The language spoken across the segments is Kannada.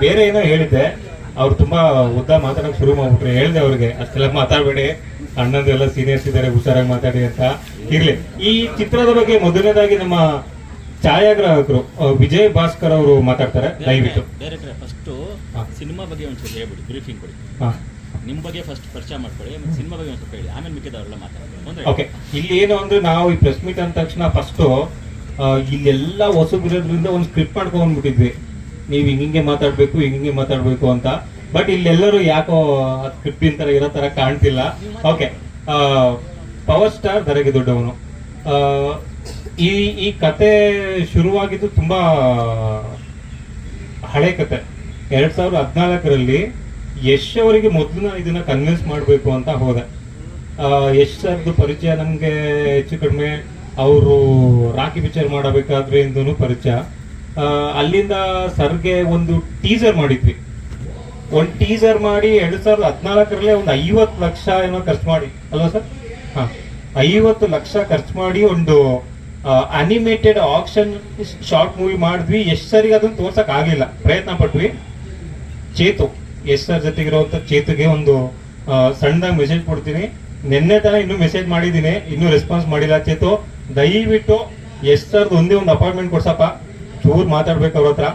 ಬೇರೆ ಏನೋ ಹೇಳಿದ್ದೆ. ಅವ್ರು ತುಂಬಾ ಉದ್ದ ಮಾತಾಡಕ್ ಶುರು ಮಾಡ್ಬಿಟ್ರೆ. ಹೇಳ್ದೆ ಅವ್ರಿಗೆ ಅಷ್ಟೆಲ್ಲ ಮಾತಾಡ್ಬೇಡಿ. ಅಣ್ಣಂದು ಎಲ್ಲ ಸೀನಿಯರ್ಸ್ ಇದ್ದಾರೆ ಹುಷಾರಾಗಿ ಮಾತಾಡಿ ಅಂತ ಇರ್ಲಿ. ಈ ಚಿತ್ರದ ಬಗ್ಗೆ ಮೊದಲನೇದಾಗಿ ನಮ್ಮ ಛಾಯಾಗ್ರಾಹಕರು ವಿಜಯ್ ಭಾಸ್ಕರ್ ಅವರು ಮಾತಾಡ್ತಾರೆ ದಯವಿಟ್ಟು ಫಸ್ಟ್ ಸಿನಿಮಾ ಬಗ್ಗೆ ಒಂದ್ಸಲ ಹೇಳ್ಬಿಡಿ ಬ್ರೀಫಿಂಗ್ ಕೊಡಿ. ಹಾ. ನಿಮ್ಮ ಬಗ್ಗೆ ಫಸ್ಟ್ ಪರಿಚಯ ಮಾಡ್ಕೊಳ್ಳಿ ಸಿನಿಮಾ ಬಗ್ಗೆ ಒಂದ್ಸಲ ಸ್ವಲ್ಪ ಹೇಳಿ. ಆಮೇಲೆ ಮಿಕ್ಕಿದವರೆಲ್ಲ ಮಾತಾಡ್ತಾರೆ. ಓಕೆ. ಇಲ್ಲಿ ಏನು ಅಂದ್ರೆ ನಾವು ಈ ಪ್ರೆಸ್ ಮೀಟ್ ಅಂದ ತಕ್ಷಣ ಫಸ್ಟ್ ಇಲ್ಲೆಲ್ಲ ಹೊಸಬಿರೋದ್ರಿಂದ ಒಂದು ಸ್ಕ್ರಿಪ್ಟ್ ಮಾಡ್ಕೊಂಡ್ಬಿಟ್ಟಿದ್ವಿ ನೀವು ಹಿಂಗೆ ಮಾತಾಡ್ಬೇಕು ಹಿಂಗೆ ಮಾತಾಡ್ಬೇಕು ಅಂತ. ಬಟ್ ಇಲ್ಲೆಲ್ಲರೂ ಯಾಕೋ ಸ್ಕ್ರಿಪ್ಟ್ ತರ ಇರೋ ತರ ಕಾಣ್ತಿಲ್ಲ. ಓಕೆ ಪವರ್ ಸ್ಟಾರ್ ಧರೆಗೆ ದೊಡ್ಡವನು. ಈ ಈ ಕತೆ ಶುರುವಾಗಿದ್ದು ತುಂಬಾ ಹಳೆ ಕತೆ. ಎರಡ್ ಸಾವಿರದ ಹದಿನಾಲ್ಕರಲ್ಲಿ ಯಶ್ ಅವರಿಗೆ ಮೊದಲು ನಾನು ಇದನ್ನ ಕನ್ವಿನ್ಸ್ ಮಾಡಬೇಕು ಅಂತ ಹೋದೆ. ಯಶ್ ಸರ್ದು ಪರಿಚಯ ನಮಗೆ ಹೆಚ್ಚು ಕಡಿಮೆ. ಅವರು ರಾಕಿ ಪಿಕ್ಚರ್ ಮಾಡಬೇಕಾದ್ರೆ ಇಂದೂ ಪರಿಚಯ. ಅಲ್ಲಿಂದ ಸರ್ಗೆ ಒಂದು ಟೀಸರ್ ಮಾಡಿದ್ವಿ. ಒಂದು ಟೀಸರ್ ಮಾಡಿ ಎರಡು ಸಾವಿರದ ಹದಿನಾಲ್ಕರಲ್ಲೇ ಒಂದು ಐವತ್ತು ಲಕ್ಷ ಏನೋ ಖರ್ಚು ಮಾಡಿ. ಅಲ್ವಾ ಸರ್? ಹಾ. ಐವತ್ತು ಲಕ್ಷ ಖರ್ಚು ಮಾಡಿ ಒಂದು ಅನಿಮೇಟೆಡ್ ಆಕ್ಷನ್ ಶಾರ್ಟ್ ಮೂವಿ ಮಾಡಿದ್ವಿ. ಎಷ್ಟು ಸರಿಗೆ ಅದನ್ನ ತೋರ್ಸಕ್ ಆಗಲಿಲ್ಲ ಪ್ರಯತ್ನ ಪಟ್ವಿ. ಚೇತು. ಎಸ್ ಸರ್ ಜೊತೆಗಿರುವಂಥ ಚೇತುಗೆ ಒಂದು ಸಣ್ಣದಾಗಿ ಮೆಸೇಜ್ ಕೊಡ್ತೀನಿ. ನಿನ್ನೆ ತನ ಇನ್ನೂ ಮೆಸೇಜ್ ಮಾಡಿದ್ದೀನಿ. ಇನ್ನೂ ರೆಸ್ಪಾನ್ಸ್ ಮಾಡಿಲ್ಲ ಚೇತು. ದಯವಿಟ್ಟು ಎಸ್ ಸರ್ ಒಂದೇ ಒಂದು ಅಪಾಯಿಂಟ್ಮೆಂಟ್ ಕೊಡ್ಸಪ್ಪ. ಚೂರ್ ಮಾತಾಡ್ಬೇಕು ಅವ್ರ ಹತ್ರ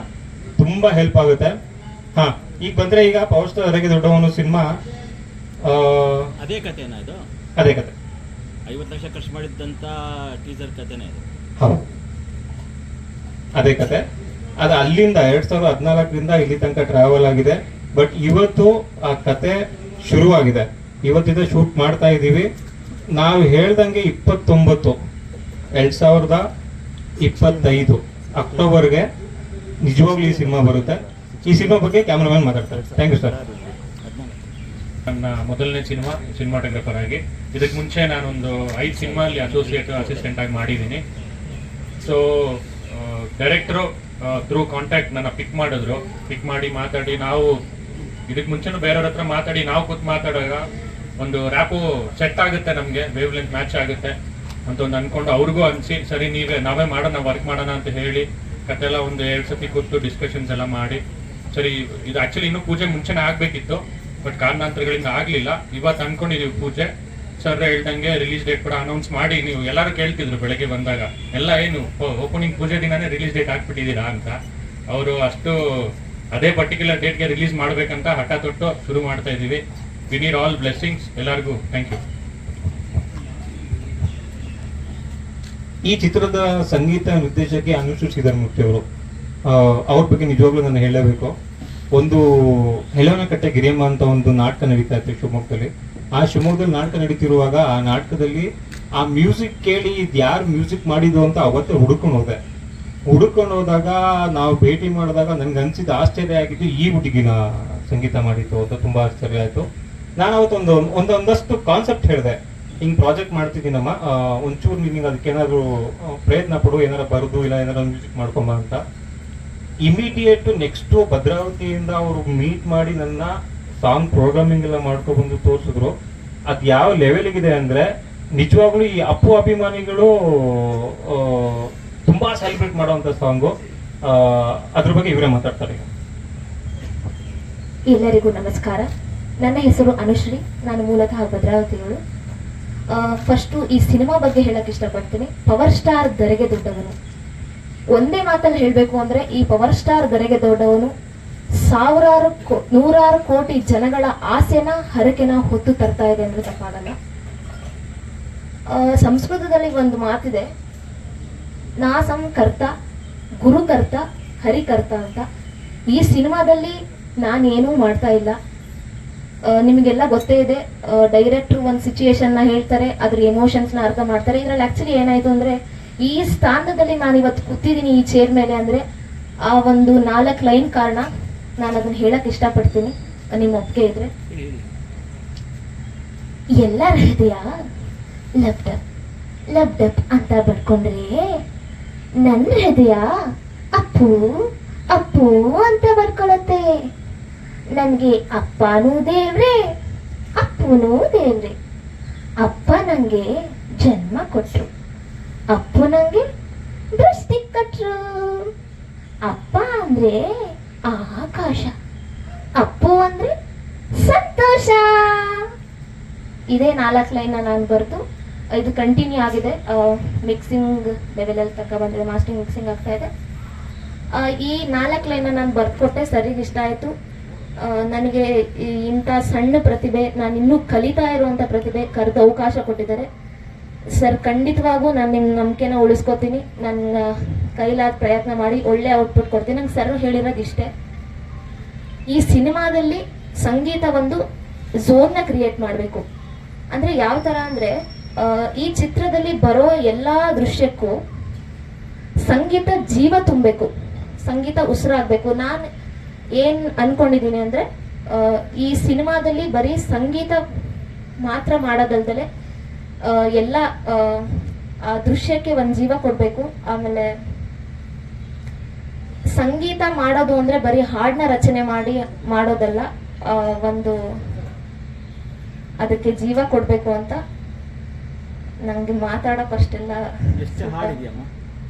ತುಂಬಾ ಹೆಲ್ಪ್ ಆಗುತ್ತೆ. ಹಾ ಈಗ ಬಂದ್ರೆ ಈಗ ಪವರ್ ಸ್ಟಾರ್ ಅದಕ್ಕೆ ದೊಡ್ಡವನು ಸಿನಿಮಾ ಅದೇ ಕಥೆನಾ ಇದು? ಅದೇ ಕತೆ ಐವತ್ತು ಲಕ್ಷ ಖರ್ಚು ಮಾಡಿದ್ದಂತ ಟೀಸರ್ ಕಥೆನೇ ಇದು? ಹೌದು. ಅದೇ ಕತೆ ಅದು ಅಲ್ಲಿಂದ ಎರಡ್ ಸಾವಿರದ ಹದಿನಾಲ್ಕರಿಂದ ಇಲ್ಲಿ ತನಕ ಟ್ರಾವೆಲ್ ಆಗಿದೆ. ಬಟ್ ಇವತ್ತು ಆ ಕತೆ ಶುರುವಾಗಿದೆ. ಇವತ್ತಿಂದ ಶೂಟ್ ಮಾಡ್ತಾ ಇದ್ದೀವಿ. ನಾವು ಹೇಳ್ದಂಗೆ ಇಪ್ಪತ್ತೊಂಬತ್ತು. ಎರಡ್ ಸಾವಿರದ ಇಪ್ಪತ್ತೈದು. ಅಕ್ಟೋಬರ್ಗೆ ನಿಜವಾಗ್ಲೂ ಈ ಸಿನಿಮಾ ಬರುತ್ತೆ. ಈ ಸಿನಿಮಾ ಬಗ್ಗೆ ಕ್ಯಾಮ್ರಾಮನ್ ಮಾತಾಡ್ತಾರೆ. ಥ್ಯಾಂಕ್ ಯು ಸರ್ ನನ್ನ ಮೊದಲನೇ ಸಿನಿಮಾ ಸಿನಿಮಾಟೋಗ್ರಾಫರ್ ಆಗಿ. ಇದಕ್ಕೆ ಮುಂಚೆ ನಾನೊಂದು ಐದು ಸಿನಿಮಾ ಅಲ್ಲಿ ಅಸೋಸಿಯೇಟ್ ಅಸಿಸ್ಟೆಂಟ್ ಆಗಿ ಮಾಡಿದ್ದೀನಿ. ಸೊ ಡೈರೆಕ್ಟ್ರು ಥ್ರೂ ಕಾಂಟ್ಯಾಕ್ಟ್ ನನ್ನ ಪಿಕ್ ಮಾಡಿದ್ರು. ಪಿಕ್ ಮಾಡಿ ಮಾತಾಡಿ ನಾವು, ಇದಕ್ಕೆ ಮುಂಚೆನೂ ಬೇರೆಯವ್ರ ಹತ್ರ ಮಾತಾಡಿ ನಾವು ಕೂತ್ ಮಾತಾಡುವಾಗ ಒಂದು ರ್ಯಾಪು ಸೆಟ್ ಆಗುತ್ತೆ ನಮಗೆ ವೇವ್ ಲೆಂತ್ ಮ್ಯಾಚ್ ಆಗುತ್ತೆ. ಅಂತ ಒಂದು ಅನ್ಕೊಂಡು ಅವ್ರಿಗೂ ಅನ್ಸಿ, ಸರಿ, ನೀವೇ, ನಾವೇ ಮಾಡೋಣ ವರ್ಕ್ ಮಾಡೋಣ ಅಂತ ಹೇಳಿ ಕತೆಲ್ಲ ಒಂದು ಎರಡು ಸತಿ ಕೂತು ಡಿಸ್ಕಷನ್ಸ್ ಎಲ್ಲ ಮಾಡಿ. ಸರಿ, ಇದು ಆಕ್ಚುಲಿ ಇನ್ನೂ ಪೂಜೆ ಮುಂಚೆನೇ ಆಗ್ಬೇಕಿತ್ತು ಬಟ್ ಕಾರಣಾಂತರಗಳಿಂದ ಆಗ್ಲಿಲ್ಲ. ಇವತ್ತು ಅನ್ಕೊಂಡಿದೀವಿ ಪೂಜೆ. ಸರ್ ಹೇಳ್ದಂಗೆ ರಿಲೀಸ್ ಡೇಟ್ ಕೂಡ ಅನೌನ್ಸ್ ಮಾಡಿ, ನೀವು ಎಲ್ಲರೂ ಕೇಳ್ತಿದ್ರು ಬೆಳಗ್ಗೆ ಬಂದಾಗ. ಎಲ್ಲ ಏನು ಓಪನಿಂಗ್ ಪೂಜೆ ದಿನಾನೇ ರಿಲೀಸ್ ಡೇಟ್ ಹಾಕ್ಬಿಟ್ಟಿದ್ದೀರಾ? ಅಂತ. ಅವರು ಅಷ್ಟು, ಅದೇ ಪರ್ಟಿಕ್ಯುಲರ್ ಡೇಟ್ಗೆ ರಿಲೀಸ್ ಮಾಡ್ಬೇಕಂತ ಹಠ ತೊಟ್ಟು ಶುರು ಮಾಡ್ತಾ ಇದ್ದೀವಿ ವಿ ನೀಡ್ ಆಲ್ ಬ್ಲೆಸ್ಸಿಂಗ್ಸ್ ಎಲ್ಲರಿಗೂ ಥ್ಯಾಂಕ್ ಯು ಈ ಚಿತ್ರದ ಸಂಗೀತ ನಿರ್ದೇಶಕಿ ಅನುಷ್ ಶ್ರೀಧರ್ಮೂರ್ತಿ ಅವರು ಅವ್ರ ಬಗ್ಗೆ ನಿಜವಾಗ್ಲೂ ನಾನು ಹೇಳಬೇಕು. ಒಂದು ಹೆಲವನಕಟ್ಟೆ ಗಿರಿಯಮ್ಮ ಅಂತ ಒಂದು ನಾಟಕ ನಡೀತಾ ಇತ್ತು ಶಿವಮೊಗ್ಗದಲ್ಲಿ. ಆ ಶಿವಮೊಗ್ಗದಲ್ಲಿ ನಾಟಕ ನಡೀತಿರುವಾಗ ಆ ನಾಟಕದಲ್ಲಿ ಆ ಮ್ಯೂಸಿಕ್ ಕೇಳಿ ಇದು ಯಾರು ಮ್ಯೂಸಿಕ್ ಮಾಡಿದ್ದು ಅಂತ ಅವತ್ತೇ ಹುಡುಕೊಂಡು ಹೋದೆ. ಹುಡುಕೊಂಡು ಹೋದಾಗ ನಾವು ಭೇಟಿ ಮಾಡಿದಾಗ ನನ್ಗೆ ಅನ್ಸಿದ ಆಶ್ಚರ್ಯ ಆಗಿದ್ದು ಈ ಹುಡುಗಿನ ಸಂಗೀತ ಮಾಡಿತ್ತು ಅಂತ ತುಂಬಾ ಆಶ್ಚರ್ಯ ಆಯ್ತು. ನಾನು ಅವತ್ತೊಂದು ಒಂದು ಒಂದಷ್ಟು ಕಾನ್ಸೆಪ್ಟ್ ಹೇಳಿದೆ. ಹಿಂಗ್ ಪ್ರಾಜೆಕ್ಟ್ ಮಾಡ್ತಿದ್ದೀನಮ್ಮ ಒಂಚೂರು ನಿನಗೆ ಅದಕ್ಕೆ ಏನಾದ್ರು ಪ್ರಯತ್ನ ಪಡು, ಏನಾರ ಬರ್ದು, ಇಲ್ಲ ಏನಾರ ಮ್ಯೂಸಿಕ್ ಮಾಡ್ಕೊಂಬ ಅಂತ. ಇಮಿಡಿಯೇಟ್ ನೆಕ್ಸ್ಟ್ ಭದ್ರಾವತಿಯಿಂದ ಅವರು ಮೀಟ್ ಮಾಡಿ ನನ್ನ ಸಾಂಗ್ ಪ್ರೋಗ್ರಾಮಿಂಗ್ ಎಲ್ಲ ಮಾಡ್ಕೊಬಂದು ತೋರಿಸಿದ್ರು. ಅದ್ ಯಾವ ಲೆವೆಲ್ಗಿದೆ ಅಂದ್ರೆ, ನಿಜವಾಗ್ಲೂ ಈ ಅಪ್ಪು ಅಭಿಮಾನಿಗಳು ತುಂಬಾ ಸೆಲೆಬ್ರೇಟ್ ಮಾಡುವಂತ ಸಾಂಗು ಅದ್ರ ಬಗ್ಗೆ ಇವರೇ ಮಾತಾಡ್ತಾರೆ. ಎಲ್ಲರಿಗೂ ನಮಸ್ಕಾರ. ನನ್ನ ಹೆಸರು ಅನುಶ್ರೀ. ನಾನು ಮೂಲತಃ ಭದ್ರಾವತಿಯವಳು ಫಸ್ಟು ಈ ಸಿನಿಮಾ ಬಗ್ಗೆ ಹೇಳಕ್ ಇಷ್ಟಪಡ್ತೀನಿ. ಪವರ್ ಸ್ಟಾರ್ ದರೆಗೆ ದೊಡ್ಡವನು. ಒಂದೇ ಮಾತಲ್ಲಿ ಹೇಳಬೇಕು ಅಂದ್ರೆ, ಈ ಪವರ್ ಸ್ಟಾರ್ ದರೆಗೆ ದೊಡ್ಡವನು ಸಾವಿರಾರು ನೂರಾರು ಕೋಟಿ ಜನಗಳ ಆಸೆನ ಹರಕೆನ ಹೊತ್ತು ತರ್ತಾ ಇದೆ ಅಂದ್ರೆ ತಪ್ಪಾಗಲ್ಲ. ಸಂಸ್ಕೃತದಲ್ಲಿ ಒಂದು ಮಾತಿದೆ, ನಾಸಂ ಕರ್ತ ಗುರುಕರ್ತ ಹರಿಕರ್ತ ಅಂತ. ಈ ಸಿನಿಮಾದಲ್ಲಿ ನಾನೇನೂ ಮಾಡ್ತಾ ಇಲ್ಲ. ನಿಮಗೆಲ್ಲ ಗೊತ್ತೇ ಇದೆ ಡೈರೆಕ್ಟ್ರು ಒಂದು ಸಿಚುಯೇಷನ್ನ ಹೇಳ್ತಾರೆ, ಅದ್ರ ಎಮೋಷನ್ಸ್ನ ಅರ್ಥ ಮಾಡ್ತಾರೆ. ಇದ್ರಲ್ಲಿ ಆ್ಯಕ್ಚುಲಿ ಏನಾಯ್ತು ಅಂದ್ರೆ, ಈ ಸ್ಥಾನದಲ್ಲಿ ನಾನು ಇವತ್ತು ಕೂತಿದ್ದೀನಿ ಈ ಚೇರ್ ಮೇಲೆ ಅಂದ್ರೆ, ಆ ಒಂದು ನಾಲ್ಕು ಲೈನ್ ಕಾರಣ ನಾನು ಅದನ್ನ ಹೇಳಕ್ ಇಷ್ಟಪಡ್ತೀನಿ. ನಿಮ್ಮ ಒಪ್ಪಿಗೆ ಇದ್ರೆ. ಎಲ್ಲರ ಹೃದಯ ಲಬ್ಡಬ್ ಲಬ್ಡಬ್ ಅಂತ ಬಡ್ಕೊಂಡ್ರೆ ನನ್ನ ಹೃದಯ ಅಪ್ಪು ಅಪ್ಪು ಅಂತ ಬಡ್ಕೊಳತ್ತೆ ನನಗೆ ಅಪ್ಪನೂ ದೇವ್ರೆ ಅಪ್ಪನೂ ದೇವ್ರೆ. ಅಪ್ಪ ನನಗೆ ಜನ್ಮ ಕೊಟ್ಟರು ಅಪ್ಪು ನನಗೆ ದೃಷ್ಟಿ ಕೊಟ್ರು. ಅಪ್ಪ ಅಂದ್ರೆ ಆಕಾಶ. ಅಪ್ಪು ಅಂದ್ರೆ ಸಂತೋಷ. ಇದೇ ನಾಲ್ಕು ಲೈನ್ ನಾನು ಬರೆದು, ಇದು ಕಂಟಿನ್ಯೂ ಆಗಿದೆ. ಮಿಕ್ಸಿಂಗ್ ಲೆವೆಲಲ್ಲಿ ತಕ್ಕ ಬಂದಿದೆ ಮಾಸ್ಟಿಂಗ್ ಮಿಕ್ಸಿಂಗ್ ಆಗ್ತಾ ಇದೆ. ಈ ನಾಲ್ಕು ಲೈನ್ ನಾನು ಬರ್ಕೊಟ್ಟೆ ಸರಿಗೆ ಇಷ್ಟ ಆಯಿತು. ನನಗೆ ಇಂಥ ಸಣ್ಣ ಪ್ರತಿಭೆ, ನಾನು ಇನ್ನೂ ಕಲಿತಾ ಇರುವಂಥ ಪ್ರತಿಭೆ ಕರೆದ ಅವಕಾಶ ಕೊಟ್ಟಿದ್ದಾರೆ. ಸರ್, ಖಂಡಿತವಾಗೂ ನಾನು ನಿಮ್ಮ ನಂಬಿಕೆನ ಉಳಿಸ್ಕೊತೀನಿ. ನನ್ನ ಕೈಲಾದ ಪ್ರಯತ್ನ ಮಾಡಿ ಒಳ್ಳೆ ಔಟ್ಪುಟ್ ಕೊಡ್ತೀನಿ. ನಂಗೆ ಸರ್ ಹೇಳಿರೋದು ಇಷ್ಟೇ. ಈ ಸಿನಿಮಾದಲ್ಲಿ ಸಂಗೀತ ಒಂದು ಝೋನ್ನ ಕ್ರಿಯೇಟ್ ಮಾಡಬೇಕು. ಅಂದರೆ ಯಾವ ಥರ ಅಂದರೆ ಈ ಚಿತ್ರದಲ್ಲಿ ಬರೋ ಎಲ್ಲ ದೃಶ್ಯಕ್ಕೂ ಸಂಗೀತ ಜೀವ ತುಂಬಬೇಕು. ಸಂಗೀತ ಉಸಿರಾಗಬೇಕು. ನಾನು ಏನು ಅನ್ಕೊಂಡಿದ್ದೀನಿ ಅಂದ್ರೆ ಈ ಸಿನಿಮಾದಲ್ಲಿ ಬರೀ ಸಂಗೀತ ಮಾತ್ರ ಮಾಡೋದಲ್ದಲೆ ಎಲ್ಲ ಆ, ದೃಶ್ಯಕ್ಕೆ ಒಂದು ಜೀವ ಕೊಡಬೇಕು. ಆಮೇಲೆ ಸಂಗೀತ ಮಾಡೋದು ಅಂದ್ರೆ ಬರೀ ಹಾಡನ್ನ ರಚನೆ ಮಾಡಿ ಮಾಡೋದಲ್ಲ ಒಂದು ಅದಕ್ಕೆ ಜೀವ ಕೊಡಬೇಕು ಅಂತ ನನಗೆ ಮಾತಾಡೋಕೆ ಅಷ್ಟೆಲ್ಲ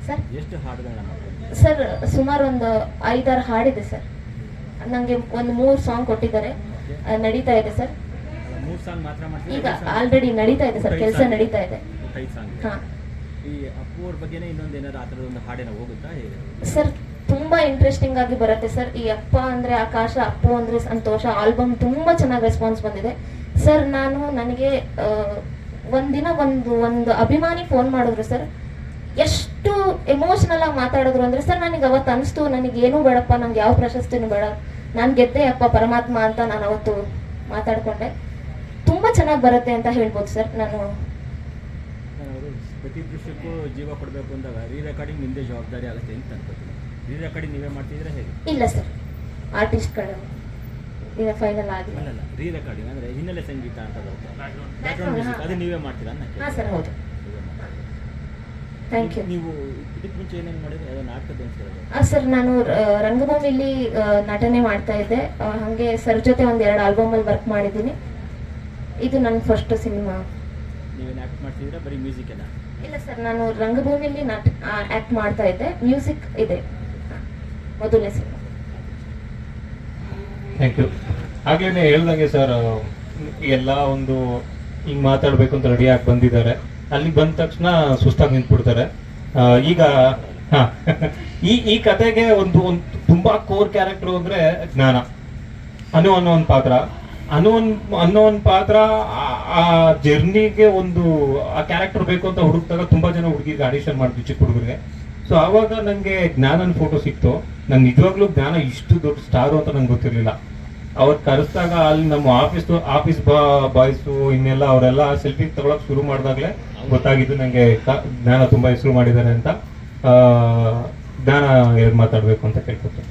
ಸರ್? ಸರ್ ಸುಮಾರು ಒಂದು ಐದಾರು ಹಾಡಿದೆ ಸರ್. ನನಗೆ ಒಂದು ಮೂರು ಸಾಂಗ್ ಕೊಟ್ಟಿದ್ದಾರೆ. ನಡೀತಾ ಇದೆ ಸರ್. ಈಗ ಆಲ್ರೆಡಿ ನಡೀತಾ ಇದೆ ಸರ್ ಕೆಲಸ? ನಡೀತಾ ಇದೆ. ಸರ್ ತುಂಬಾ ಇಂಟ್ರೆಸ್ಟಿಂಗ್ ಆಗಿ ಬರುತ್ತೆ ಸರ್. ಈ ಅಪ್ಪ ಅಂದ್ರೆ ಆಕಾಶ ಅಪ್ಪು ಅಂದ್ರೆ ಸಂತೋಷ ಆಲ್ಬಮ್ ತುಂಬಾ ಚೆನ್ನಾಗಿ ರೆಸ್ಪಾನ್ಸ್ ಬಂದಿದೆ. ಸರ್ ನಾನು ನನಗೆ ಒಂದಿನ ಒಂದು ಒಂದು ಅಭಿಮಾನಿ ಫೋನ್ ಮಾಡಿದ್ರು ಸರ್. ಎಷ್ಟು ಎಮೋಷನಲ್ ಆಗಿ ಮಾತಾಡಿದ್ರು ಅಂದ್ರೆ ಸರ್ ನನಗೆ ಅವತ್ತು ಅನಿಸ್ತು ನನಗೆ ಏನೂ ಬೇಡಪ್ಪ ನಂಗೆ ಯಾವ ಪ್ರಶಸ್ತಿನೂ ಬೇಡ. ನಾನು ಗೆದ್ದೆ ಅಪ್ಪ ಪರಮಾತ್ಮ ಅಂತ ನಾನು ಅವತ್ತು ಮಾತಾಡ್ಕೊಂಡೆ. ತುಂಬಾ ಚೆನ್ನಾಗಿ ಬರುತ್ತೆ ಅಂತ ಹೇಳ್ಬೋದು ಸರ್ ನಾನು. ಪ್ರತಿ ದೃಶ್ಯಕ್ಕೂ ಜೀವ ಕೊಡಬೇಕು ಅಂದಾಗ ರೀ ರೆಕಾರ್ಡಿಂಗ್ ನಿಮ್ಮದೇ ಜವಾಬ್ದಾರಿ ಆಗುತ್ತೆ ಅಂತ ಅನ್ಕೋತೀನಿ ರೀ ರೆಕಾರ್ಡಿಂಗ್ ನೀವೇ ಮಾಡ್ತಿದ್ರೆ ಹೇಗೆ? ಇಲ್ಲ ಸರ್. ಆರ್ಟಿಸ್ಟ್ಗಳು ಈಗ ಫೈನಲ್ ಆಗಿ. ರೀ ರೆಕಾರ್ಡಿಂಗ್ ಅಂದ್ರೆ ಹಿನ್ನೆಲೆ ಸಂಗೀತ ಅಂತ ಬರುತ್ತೆ. ಅದು ನೀವೇ ಮಾಡ್ತೀರಾ ಹಾಂ ಸರ್ ಹೌದು. ಥ್ಯಾಂಕ್ ಯು ನೀವು ಇದಕ್ಕೆ ಮುಂಚೆ ಏನೇನು ಮಾಡಿದ್ರೆ? ಯಾವುದೋ ನಾಟಕದ ಅಂತ ಸರ್ ನಾನು ರಂಗಭೂಮಿಲಿ ನಟನೆ ಮಾಡ್ತಾ ಇದ್ದೆ. ಹಾಗೆ ಸರ್ ಜೊತೆ ಒಂದು ಎರಡು ಆಲ್ಬಮಲ್ಲಿ ವರ್ಕ್ ಮಾಡಿದ್ದೀನಿ. ಇದು ನನ್ನ ಫಸ್ಟ್ ಸಿನಿಮಾ ನೀವೇನು ಆ್ಯಕ್ಟ್ ಮಾಡ್ತಿದ್ರೆ ಬರೀ ಮ್ಯೂಸಿಕ್ ಎಲ್ಲ ಇಲ್ಲ ಸರ್ ನಾನು ರಂಗಭೂಮಿಲಿ ನಟ ಆ್ಯಕ್ಟ್ ಮಾಡ್ತಾ ಇದ್ದೆ. ಮ್ಯೂಸಿಕ್ ಇದೆ. ಮೊದಲನೇ ಸಿನಿಮಾ ಥ್ಯಾಂಕ್ ಯು ಹಾಗೇನೆ ಹೇಳ್ದಂಗೆ ಸರ್ ಎಲ್ಲ ಒಂದು ಹಿಂಗೆ ಮಾತಾಡಬೇಕು ಅಂತ ರೆಡಿ ಆಗಿ ಬಂದಿದ್ದಾರೆ. ಅಲ್ಲಿ ಬಂದ ತಕ್ಷಣ ಸುಸ್ತಾಗಿ ನಿಂತ್ಬಿಡ್ತಾರೆ. ಈಗ ಈ ಈ ಕತೆಗೆ ಒಂದು ಒಂದು ತುಂಬಾ ಕೋರ್ ಕ್ಯಾರೆಕ್ಟರ್ ಅಂದ್ರೆ ಜ್ಞಾನ. ಅನು ಅನ್ನೋ ಒಂದು ಪಾತ್ರ. ಅನು ಒಂದು, ಅನ್ನೋ ಒಂದು ಪಾತ್ರ, ಆ- ಆ ಜರ್ನಿಗೆ ಒಂದು, ಆ ಕ್ಯಾರೆಕ್ಟರ್ ಬೇಕು ಅಂತ ಹುಡುಕ್ದಾಗ ತುಂಬಾ ಜನ ಹುಡುಗಿಗೆ ಆಡಿಷನ್ ಮಾಡಿದ್ವಿ ಚಿಕ್ಕ ಹುಡುಗರಿಗೆ. ಸೊ ಆವಾಗ ನನಗೆ ಜ್ಞಾನನ ಫೋಟೋ ಸಿಕ್ತು. ನಂಗೆ ನಿಜವಾಗ್ಲೂ ಜ್ಞಾನ ಇಷ್ಟು ದೊಡ್ಡ ಸ್ಟಾರು ಅಂತ ನಂಗೆ ಗೊತ್ತಿರಲಿಲ್ಲ. ಅವ್ರು ಕರೆಸ್ದಾಗ ಅಲ್ಲಿ ನಮ್ಮ ಆಫೀಸ್ ಆಫೀಸ್ ಬಾಯ್ಸು ಇನ್ನೆಲ್ಲ ಅವರೆಲ್ಲ ಸೆಲ್ಫಿ ತಗೊಳಕ್ ಶುರು ಮಾಡಿದಾಗಲೇ ಗೊತ್ತಾಗಿದ್ದು ನನಗೆ ಜ್ಞಾನ ತುಂಬಾ ಹೆಸರು ಮಾಡಿದ್ದಾರೆ ಅಂತ ಜ್ಞಾನ ಎರಡು ಮಾತಾಡಬೇಕು ಅಂತ ಕೇಳ್ಕೊತೀನಿ.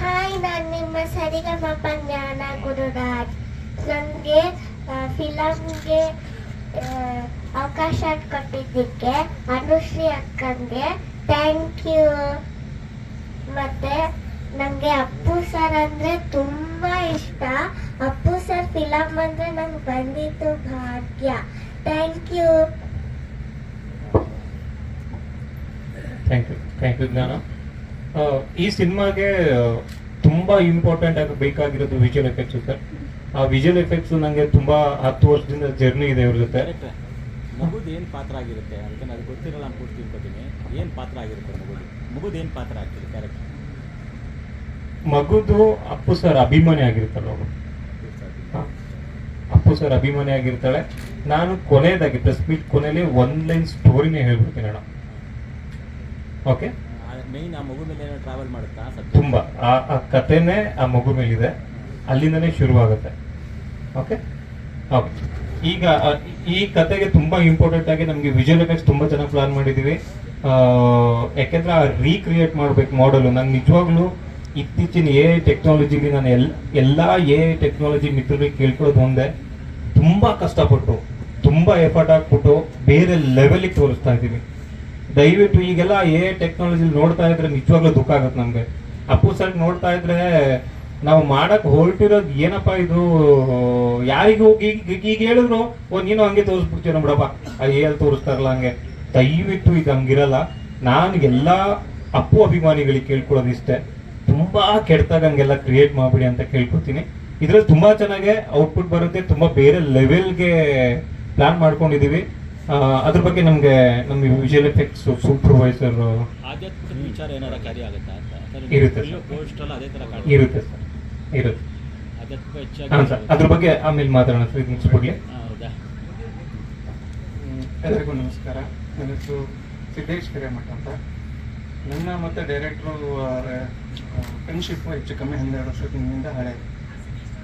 ಹಾಯ್ ನಾನು ನಿಮ್ಮ ಸರಿಗಮಪ ಜ್ಞಾನ ಗುರುರಾಜ್. ನನಗೆ ಫಿಲಮ್ಗೆ ಅವಕಾಶ ಕೊಟ್ಟಿದ್ದಕ್ಕೆ ಅನುಶ್ರೀ ಅಕ್ಕಂಗೆ ಥ್ಯಾಂಕ್ ಯು ಮತ್ತೆ ನನಗೆ ಅಪ್ಪು ಸರ್ ಅಂದರೆ ತುಂಬ ಇಷ್ಟ. ಅಪ್ಪು ಸರ್ ಫಿಲಮ್ ಅಂದರೆ ನಂಗೆ ಬಂದಿತ್ತು ಭಾಗ್ಯ. Thank you thank you thank you Jnana. ಆ, ಈ ಸಿನಿಮಾಗೆ ತುಂಬಾ ಇಂಪಾರ್ಟೆಂಟ್ ಆಗಿ ಬೇಕಾಗಿರೋದು ವಿಜುವಲ್ ಎಫೆಕ್ಟ್ಸ್ ಸರ್ ಆ ವಿಜುವಲ್ ಎಫೆಕ್ಟ್ಸ್ ನಂಗೆ ತುಂಬಾ ಹತ್ತು ವರ್ಷದಿಂದ ಜರ್ನಿ ಇದೆ ಅವ್ರ ಜೊತೆ. ಕರೆಕ್ಟ್ ಮಗುದು ಏನು ಪಾತ್ರ ಆಗಿರುತ್ತೆ ಅದಕ್ಕೆ ನನಗೆ ಗೊತ್ತಿರಲ್ಲ ಅಂತ ಪೂರ್ತಿ ತಿಳ್ಕೊತೀನಿ. ಏನು ಪಾತ್ರ ಆಗಿರುತ್ತೆ ಮಗುದು? ಮಗುದು ಏನು ಪಾತ್ರ ಆಗ್ತಿದೆ? ಕ್ಯಾರೆಕ್ಟರ್ ಮಗುದು ಅಪ್ಪು ಸರ್ ಅಭಿಮಾನಿ ಆಗಿರ್ತಾಳೆ ಅವಳು ಹಾ. ಸರ್ ಅಭಿಮಾನಿ ಆಗಿರ್ತಾಳೆ. ನಾನು ಕೊನೆಯದಾಗಿ ಪ್ರೆಸ್ ಮೀಟ್ ಕೊನೆಯಲ್ಲಿ ಒನ್ ಲೈನ್ ಸ್ಟೋರಿನೇ ಹೇಳ್ಬಿಡ್ತೀನಿ ಅಣ್ಣ. ಓಕೆ ಮೇಯ್ನ್ ಆ ಮಗು ಮೇಲೆ ಟ್ರಾವೆಲ್ ಮಾಡುತ್ತಾ ತುಂಬಾ. ಆ ಆ ಕಥೆನೇ ಆ ಮಗು ಮೇಲಿದೆ. ಅಲ್ಲಿಂದನೇ ಶುರುವಾಗುತ್ತೆ. ಓಕೆ ಓಕೆ ಈಗ ಈ ಕತೆಗೆ ತುಂಬಾ ಇಂಪಾರ್ಟೆಂಟ್ ಆಗಿ ನಮಗೆ ವಿಜುವಲ್ ಎಫೆಕ್ಟ್ಸ್ ತುಂಬಾ ಚೆನ್ನಾಗಿ ಪ್ಲಾನ್ ಮಾಡಿದೀವಿ. ಆ, ಯಾಕೆಂದ್ರೆ ಆ ರೀಕ್ರಿಯೇಟ್ ಮಾಡ್ಬೇಕು ಮಾಡಲು ನಾನು ನಿಜವಾಗ್ಲೂ ಇತ್ತೀಚಿನ ಎ ಟೆಕ್ನಾಲಜಿಲಿ ನಾನು ಎಲ್ ಎಲ್ಲಾ ಎ ಟೆಕ್ನಾಲಜಿ ಮಿತ್ರರಿಗೆ ಕೇಳ್ಕೊಳ್ಳೋದು ಒಂದೇ. ತುಂಬಾ ಕಷ್ಟಪಟ್ಟು, ತುಂಬಾ ಎಫರ್ಟ್ ಹಾಕ್ಬಿಟ್ಟು ಬೇರೆ ಲೆವೆಲಿಗೆ ತೋರಿಸ್ತಾ ಇದ್ದೀವಿ ದಯವಿಟ್ಟು ಈಗೆಲ್ಲ ಎ ಟೆಕ್ನಾಲಜಿ ನೋಡ್ತಾ ಇದ್ರೆ ನಿಜವಾಗ್ಲೂ ದುಃಖ ಆಗುತ್ತೆ ನಮಗೆ. ಅಪ್ಪು ಸರ್ ನೋಡ್ತಾ ಇದ್ರೆ ನಾವು ಮಾಡಕ್ಕೆ ಹೊರಟಿರೋದು ಏನಪ್ಪ ಇದು? ಯಾರಿಗೂ ಈಗ, ಈಗ- ಹೇಳಿದ್ರು, ಓ, ನೀನು ಹಂಗೆ ತೋರಿಸ್ಬಿಡ್ತೀರ ಬಿಡಪ್ಪ ಆ ತೋರಿಸ್ತಾ ತೋರಿಸ್ತಾರಲ್ಲ ಹಂಗೆ. ದಯವಿಟ್ಟು ಇದು ಹಂಗಿರಲ್ಲ. ನಾನು ಎಲ್ಲಾ ಅಪ್ಪು ಅಭಿಮಾನಿಗಳಿಗೆ ಕೇಳ್ಕೊಳ್ಳೋದು ಇಷ್ಟೇ ತುಂಬಾ ಕೆಡ್ತಾಗ ಹಂಗೆಲ್ಲ ಕ್ರಿಯೇಟ್ ಮಾಡ್ಬಿಡಿ ಅಂತ ಕೇಳ್ಕೊತೀನಿ ಇದ್ರಲ್ಲಿ ತುಂಬಾ ಚೆನ್ನಾಗಿ ಔಟ್ಪುಟ್ ಬರುತ್ತೆ ತುಂಬಾ ಬೇರೆ ಲೆವೆಲ್ಗೆ ಪ್ಲಾನ್ ಮಾಡ್ಕೊಂಡಿದೀವಿ. ಅದ್ರ ಬಗ್ಗೆ ನಮ್ಗೆ ನಮ್ಮ ವಿಜುವಲ್ ಎಫೆಕ್ಟ್ಸ್ ಸೂಪರ್ವೈಸರ್ ವಿಚಾರ ಏನಾರ ಕಾರ್ಯ ಆಗುತ್ತಾ ಅಂತ. ಇರುತ್ತೆ ಅದೇ ಥರ. ಇರುತ್ತೆ ಸರ್. ಇರುತ್ತೆ. ಆಧ್ಯಾತ್ಮಿಕ ಹಾಂ ಸರ್ ಅದ್ರ ಬಗ್ಗೆ ಆಮೇಲೆ ಮಾತಾಡೋಣ ಸರ್ ಇದು ಮುಗಿಸ್ಬಿಡ್ಲಿ. ಎಲ್ಲರಿಗೂ ನಮಸ್ಕಾರ. ನನ್ನ ಹೆಸರು ಸಿದ್ದೇಶ್ ಹಿರೇಮಠ ಅಂತ. ನನ್ನ ಮತ್ತು ಡೈರೆಕ್ಟ್ರು ಫ್ರೆಂಡ್ಶಿಪ್ ಹೆಚ್ಚು ಕಮ್ಮಿ ಹನ್ನೆರಡು ವರ್ಷದಿಂದ ಹಳೆ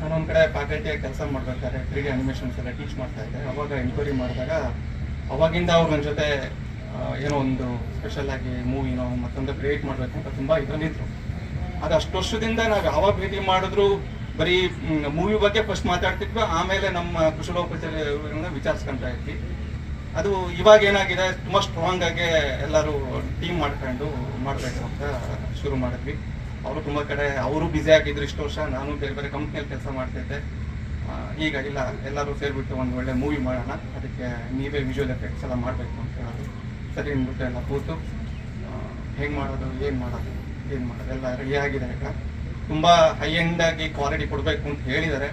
ನಾನು ಒಂದು ಕಡೆ ಫ್ಯಾಕಲ್ಟಿಯಾಗಿ ಕೆಲಸ ಮಾಡ್ಬೇಕಾದ್ರೆ ತ್ರೀ ಅನಿಮೇಷನ್ಸ್ ಎಲ್ಲ ಟೀಚ್ ಮಾಡ್ತಾ ಇದ್ದೆ. ಅವಾಗ ಎನ್ಕ್ವೈರಿ ಮಾಡಿದಾಗ, ಅವಾಗಿಂದ ಅವ್ರು ನನ್ನ ಜೊತೆ ಏನೋ ಒಂದು ಸ್ಪೆಷಲ್ ಆಗಿ ಮೂವಿನೋ ಮತ್ತೊಂದು ಕ್ರಿಯೇಟ್ ಮಾಡಬೇಕು ಅಂತ ತುಂಬ ಇದರಲ್ಲಿದ್ರು. ಅದು ಅಷ್ಟು ವರ್ಷದಿಂದ ನಾವು ಯಾವಾಗ ಭೇಟಿ ಮಾಡಿದ್ರು, ಬರೀ ಮೂವಿ ಬಗ್ಗೆ ಫಸ್ಟ್ ಮಾತಾಡ್ತಿದ್ವಿ, ಆಮೇಲೆ ನಮ್ಮ ಕುಶಲೋಪಚಾರ ವಿಚಾರಿಸ್ಕೊಂತ ಇದ್ವಿ. ಅದು ಇವಾಗ ಏನಾಗಿದೆ, ತುಂಬ ಸ್ಟ್ರಾಂಗ್ ಆಗಿ ಎಲ್ಲರೂ ಟೀಮ್ ಮಾಡ್ಕೊಂಡು ಮಾಡಬೇಕು ಅಂತ ಶುರು ಮಾಡಿದ್ವಿ. ಅವರು ತುಂಬ ಕಡೆ, ಅವರು ಬ್ಯುಸಿ ಆಗಿದ್ರು ಇಷ್ಟು ವರ್ಷ, ನಾನು ಬೇರೆ ಬೇರೆ ಕಂಪ್ನಿಯಲ್ಲಿ ಕೆಲಸ ಮಾಡ್ತಿದ್ದೆ ಈಗ ಇಲ್ಲ, ಎಲ್ಲರೂ ಸೇರಿಬಿಟ್ಟು ಒಂದು ಒಳ್ಳೆ ಮೂವಿ ಮಾಡೋಣ. ಅದಕ್ಕೆ ನೀವೇ ವಿಜುವಲ್ ಎಫೆಕ್ಟ್ಸ್ ಎಲ್ಲ ಮಾಡಬೇಕು ಅಂತ ಹೇಳೋದು. ಸರಿ ಅಂದ್ಬಿಟ್ಟು ಎಲ್ಲ ಕೂತು ಹೆಂಗೆ ಮಾಡೋದು, ಏನು ಮಾಡೋದು ಏನು ಮಾಡೋದು, ಎಲ್ಲ ರೆಡಿ ಆಗಿದೆ ಈಗ. ತುಂಬ ಹೈ ಎಂಡಾಗಿ ಕ್ವಾಲಿಟಿ ಕೊಡಬೇಕು ಅಂತ ಹೇಳಿದ್ದಾರೆ.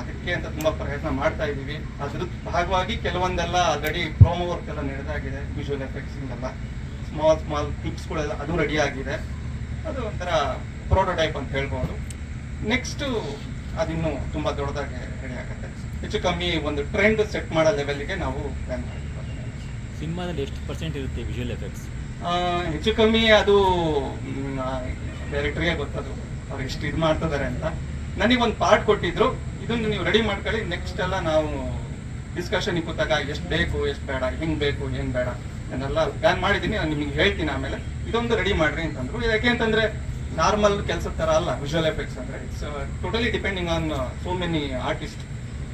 ಅದಕ್ಕೆ ಅಂತ ತುಂಬ ಪ್ರಯತ್ನ ಮಾಡ್ತಾ ಇದ್ದೀವಿ. ಅದ್ರ ಭಾಗವಾಗಿ ಕೆಲವೊಂದೆಲ್ಲ ಆಲ್ರೆಡಿ ಪ್ರೋಮೋ ವರ್ಕ್ ಎಲ್ಲ ನಡೆದಾಗಿದೆ ವಿಜುವಲ್ ಎಫೆಕ್ಟ್ಸಿಂದೆಲ್ಲ ಸ್ಮಾಲ್ ಸ್ಮಾಲ್ ಕ್ಲಿಪ್ಸ್ಗಳೆಲ್ಲ ಅದು ರೆಡಿ ಆಗಿದೆ. ಅದು ಒಂಥರ ಪ್ರೋಟೋಟೈಪ್ ಅಂತ ಹೇಳ್ಬೋದು. ನೆಕ್ಸ್ಟು ಅದಿನ್ನೂ ತುಂಬ ದೊಡ್ಡದಾಗಿ ರೆಡಿ ಆಗುತ್ತೆ. ಹೆಚ್ಚು ಕಮ್ಮಿ ಒಂದು ಟ್ರೆಂಡ್ ಸೆಟ್ ಮಾಡೋ ಲೆವೆಲ್ಗೆ ನಾವು ಪ್ಲಾನ್ ಮಾಡಿದ್ದೀವಿ ಸಿನಿಮಾದಲ್ಲಿ ಎಷ್ಟು ಪರ್ಸೆಂಟ್ ಇರುತ್ತೆ ವಿಜುವಲ್ ಎಫೆಕ್ಟ್ಸ್ ಹೆಚ್ಚು ಕಮ್ಮಿ ಅದು ಡೈರೆಕ್ಟ್ರಿಗೆ ಗೊತ್ತದು. ಅವ್ರು ಎಷ್ಟು ಇದು ಮಾಡ್ತಿದ್ದಾರೆ ಅಂತ. ನನಗೆ ಒಂದು ಪಾರ್ಟ್ ಕೊಟ್ಟಿದ್ರು. ಇದನ್ನು ನೀವು ರೆಡಿ ಮಾಡ್ಕೊಳ್ಳಿ. ನೆಕ್ಸ್ಟ್ ಎಲ್ಲ ನಾವು ಡಿಸ್ಕಷನ್ ಕೂತಾಗ ಎಷ್ಟು ಬೇಕು ಎಷ್ಟು ಬೇಡ ಹೆಂಗೆ ಬೇಕು ಏನು ಬೇಡ. ಅದನ್ನೆಲ್ಲ ಪ್ಲಾನ್ ಮಾಡಿದ್ದೀನಿ, ನಾನು ನಿಮಗೆ ಹೇಳ್ತೀನಿ ಆಮೇಲೆ. ಇದೊಂದು ರೆಡಿ ಮಾಡ್ರಿ ಅಂತಂದ್ರು. ಯಾಕೆ ಅಂತಂದ್ರೆ ನಾರ್ಮಲ್ ಕೆಲಸದ ತರ ಅಲ್ಲ ವಿಜುವಲ್ ಎಫೆಕ್ಟ್ಸ್ ಅಂದ್ರೆ. It's totally depending on so many artist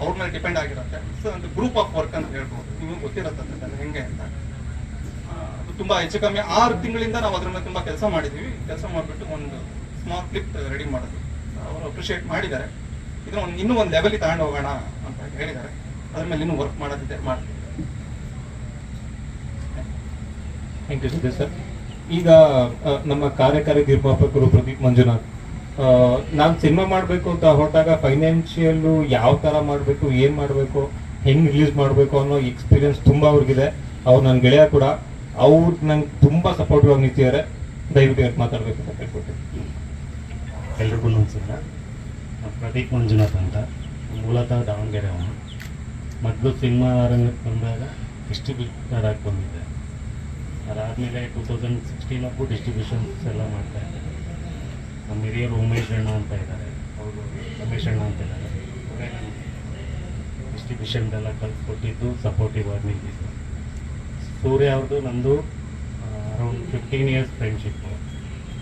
ಅವ್ರ ಮೇಲೆ ಡಿಪೆಂಡ್ ಆಗಿರುತ್ತೆ. ಸೊ ಒಂದು ಗ್ರೂಪ್ ಆಫ್ ವರ್ಕ್ ಅಂತ ಹೇಳ್ಬೋದು. ನಿಮಗೆ ಗೊತ್ತಿರುತ್ತೆ ಹೆಂಗೆ ಅಂತ. ಅದು ತುಂಬಾ ಹೆಚ್ಚು ಕಮ್ಮಿ. ಆರು ತಿಂಗಳಿಂದ ನಾವು ಅದ್ರ ಮೇಲೆ ತುಂಬಾ ಕೆಲಸ ಮಾಡಿದೀವಿ. ಕೆಲಸ ಮಾಡಿಬಿಟ್ಟು ಒಂದು ಸ್ಮಾಲ್ ಕ್ಲಿಪ್ ರೆಡಿ ಮಾಡೋದು. ಅವರು ಅಪ್ರಿಷಿಯೇಟ್ ಮಾಡಿದ್ದಾರೆ. ಇದನ್ನ ಒಂದು ಇನ್ನೂ ಒಂದು ಲೆವೆಲ್ ತಗೊಂಡು ಹೋಗೋಣ ಅಂತ ಹೇಳಿದ್ದಾರೆ. ಅದ್ರ ಮೇಲೆ ಇನ್ನೂ ವರ್ಕ್ ಮಾಡೋದಿದೆ, ಮಾಡ್ತೀವಿ. ಯು ಸಿದ್ದೇಶ್ ಸರ್ ಈಗ ನಮ್ಮ ಕಾರ್ಯಕಾರಿ ನಿರ್ಮಾಪಕರು ಪ್ರದೀಪ್ ಮಂಜುನಾಥ್ ನಾನು ಸಿನಿಮಾ ಮಾಡಬೇಕು ಅಂತ ಹೊರಟಾಗ ಫೈನಾನ್ಷಿಯಲ್ಲು ಯಾವ ಥರ ಮಾಡಬೇಕು, ಏನು ಮಾಡಬೇಕು, ಹೆಂಗ್ ರಿಲೀಸ್ ಮಾಡಬೇಕು ಅನ್ನೋ ಎಕ್ಸ್ಪೀರಿಯನ್ಸ್ ತುಂಬ ಅವ್ರಿಗಿದೆ. ಅವ್ರು ನನ್ನ ಗೆಳೆಯ ಕೂಡ. ಅವ್ರು ನಂಗೆ ತುಂಬ ಸಪೋರ್ಟಿವ್ ಆಗಿ ನಿಂತಿದ್ದಾರೆ ದಯವಿಟ್ಟು ಇವತ್ತು ಮಾತಾಡಬೇಕು ಅಂತ ಹೇಳ್ಕೊಟ್ಟೆ ಎಲ್ರಿಗೂ ನಮಸ್ಕಾರ. ಪ್ರದೀಪ್ ಮಂಜುನಾಥ್ ಅಂತ. ಮೂಲತಃ ದಾವಣಗೆರೆ ಅವನು ಮೊದಲು ಸಿನಿಮಾ ರಂಗಕ್ಕೆ ಬಂದಾಗ ಡಿಸ್ಟ್ರಿಬ್ಯೂಟರ್ ಆಗಿ ಬಂದಿದ್ದೆ. ಅದಾದಮೇಲೆ ಟೂ ತೌಸಂಡ್ ಸಿಕ್ಸ್ಟೀನಪ್ಪು ಡಿಸ್ಟ್ರಿಬ್ಯೂಷನ್ಸ್ ಎಲ್ಲ ಮಾಡ್ತಾ ಇದ್ದಾರೆ. ನಮ್ಮ ಹಿರಿಯರು ಉಮೇಶ್ ಅಣ್ಣ ಅಂತ ಇದ್ದಾರೆ. ಅವರು ರಮೇಶ್ ಅಣ್ಣ ಅಂತ ಇದ್ದಾರೆ. ಅವರೇ ಡಿಸ್ಟ್ರಿಬ್ಯೂಷನ್ದೆಲ್ಲ ಕಲ್ಸ್ಕೊಟ್ಟಿದ್ದು ಸಪೋರ್ಟಿವ್ ಆಗಿ ನಿಂತಿದ್ದು ಸೂರ್ಯ ಅವ್ರದ್ದು ನಂದು ಅರೌಂಡ್ ಫಿಫ್ಟೀನ್ ಇಯರ್ಸ್ ಫ್ರೆಂಡ್ಶಿಪ್ಪು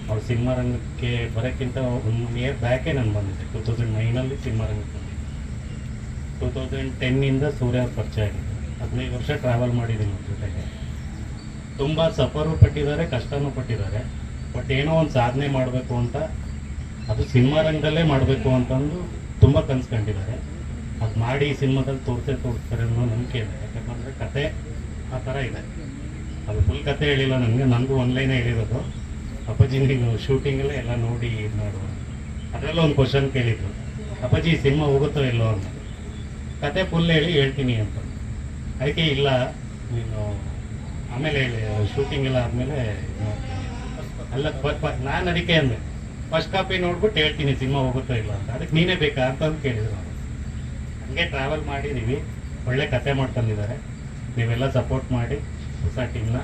ಅವ್ರು ಸಿನಿಮಾ ರಂಗಕ್ಕೆ ಬರೋಕ್ಕಿಂತ ಒನ್ ಇಯರ್ ಬ್ಯಾಕೇ ನಾನು ಬಂದಿದ್ದೆ. ಟೂ ತೌಸಂಡ್ ನೈನಲ್ಲಿ ಸಿನಿಮಾ ರಂಗಕ್ಕೆ ಬಂದಿದ್ದೆ. ಟೂ ತೌಸಂಡ್ ಟೆನ್ನಿಂದ ಸೂರ್ಯ ಅವ್ರ ಪರಿಚಯ ಆಗಿದೆ. ಹದಿನೈದು ವರ್ಷ ಟ್ರಾವೆಲ್ ಮಾಡಿದ್ದೀನಿ ಅವ್ರ ಜೊತೆಗೆ. ತುಂಬ ಸಫರು ಪಟ್ಟಿದ್ದಾರೆ, ಕಷ್ಟನೂ ಪಟ್ಟಿದ್ದಾರೆ. ಬಟ್ ಏನೋ ಒಂದು ಸಾಧನೆ ಮಾಡಬೇಕು ಅಂತ, ಅದು ಸಿನಿಮಾ ರಂಗದಲ್ಲೇ ಮಾಡಬೇಕು ಅಂತಂದು ತುಂಬ ಕನ್ಸ್ಕೊಂಡಿದ್ದಾರೆ ಅದು ಮಾಡಿ ಸಿನಿಮಾದಲ್ಲಿ ತೋರಿಸೇ ತೋರಿಸ್ತಾರೆ ಅನ್ನೋ ನಂಬಿಕೆ ಇದೆ. ಯಾಕಂದರೆ ಕತೆ ಆ ಥರ ಇದೆ. ಅದು ಫುಲ್ ಕತೆ ಹೇಳಿಲ್ಲ ನನಗೆ ನನಗೂ ಆನ್ಲೈನೇ ಹೇಳಿರೋದು. ಅಪ್ಪಾಜಿ, ನೀನು ಶೂಟಿಂಗಲ್ಲೇ ಎಲ್ಲ ನೋಡಿ ಇದು ಮಾಡು ಅದರಲ್ಲೂ ಒಂದು ಕ್ವಶನ್ ಕೇಳಿದ್ರು. ಅಪ್ಪಾಜಿ ಸಿನಿಮಾ ಹೋಗುತ್ತೋ ಇಲ್ಲೋ ಅಂತ. ಕತೆ ಫುಲ್ ಹೇಳಿ ಹೇಳ್ತೀನಿ ಅಂತ. ಅದಕ್ಕೆ ಇಲ್ಲ, ನೀನು ಆಮೇಲೆ ಶೂಟಿಂಗ್ ಎಲ್ಲ ಆದಮೇಲೆ ಅಲ್ಲ ನಾನು ಅದಕ್ಕೆ ಅಂದೆ ಫಸ್ಟ್ ಕಾಪಿ ನೋಡ್ಬಿಟ್ಟು ಹೇಳ್ತೀನಿ ಸಿನಿಮಾ ಹೋಗುತ್ತೋ ಇಲ್ಲ ಅಂತ. ಅದಕ್ಕೆ ನೀನೇ ಬೇಕಾ ಅಂತಂದು ಕೇಳಿದ್ರು ಅವರು. ಹಂಗೆ ಟ್ರಾವೆಲ್ ಮಾಡಿದ್ದೀವಿ ಒಳ್ಳೆ ಕತೆ ಮಾಡ್ಕೊಂಡಿದ್ದಾರೆ ನೀವೆಲ್ಲ ಸಪೋರ್ಟ್ ಮಾಡಿ, ಹೊಸ ಟೀಮ್ನ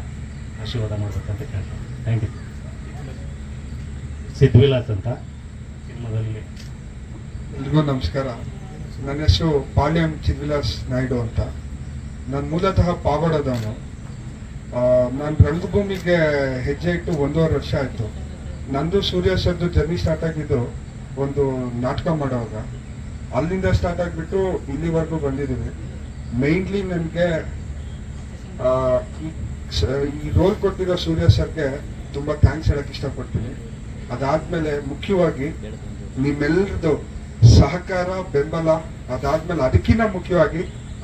ಆಶೀರ್ವಾದ ಮಾಡ್ಬೇಕಂತ ಕೇಳ್ತಾರೆ ಥ್ಯಾಂಕ್ ಯು ಸಿದ್ವಿಲಾಸ್ ಅಂತ ಸಿನಿಮಾದಲ್ಲಿ. ಎಲ್ರಿಗೂ ನಮಸ್ಕಾರ. ನನ್ನ ಹೆಸರು ಪಾಳ್ಯಂ ಚಿದ್ವಿಲಾಸ್ ನಾಯ್ಡು ಅಂತ. ನಾನು ಮೂಲತಃ ಪಾವಡದವನು ನಾನು ರಂಗಭೂಮಿಗೆ ಹೆಜ್ಜೆ ಇಟ್ಟು ಒಂದೂವರೆ ವರ್ಷ ಆಯಿತು. ನಂದು ಸೂರ್ಯ ಸರ್ದು ಜರ್ನಿ ಸ್ಟಾರ್ಟ್ ಆಗಿದ್ದು ಒಂದು ನಾಟಕ ಮಾಡೋವಾಗ. ಅಲ್ಲಿಂದ ಸ್ಟಾರ್ಟ್ ಆಗಿಬಿಟ್ಟು ಇಲ್ಲಿವರೆಗೂ ಬಂದಿದ್ದೀವಿ. ಮೇಯ್ನ್ಲಿ ನನಗೆ ಈ ರೋಲ್ ಕೊಟ್ಟಿರೋ ಸೂರ್ಯ ಸರ್ಗೆ ತುಂಬ ಥ್ಯಾಂಕ್ಸ್ ಹೇಳಕ್ಕೆ ಇಷ್ಟಪಡ್ತೀನಿ. ಅದಾದಮೇಲೆ ಮುಖ್ಯವಾಗಿ ನಿಮ್ಮೆಲ್ಲರದು ಸಹಕಾರ, ಬೆಂಬಲ ಅದಾದಮೇಲೆ ಅದಕ್ಕಿಂತ ಮುಖ್ಯವಾಗಿ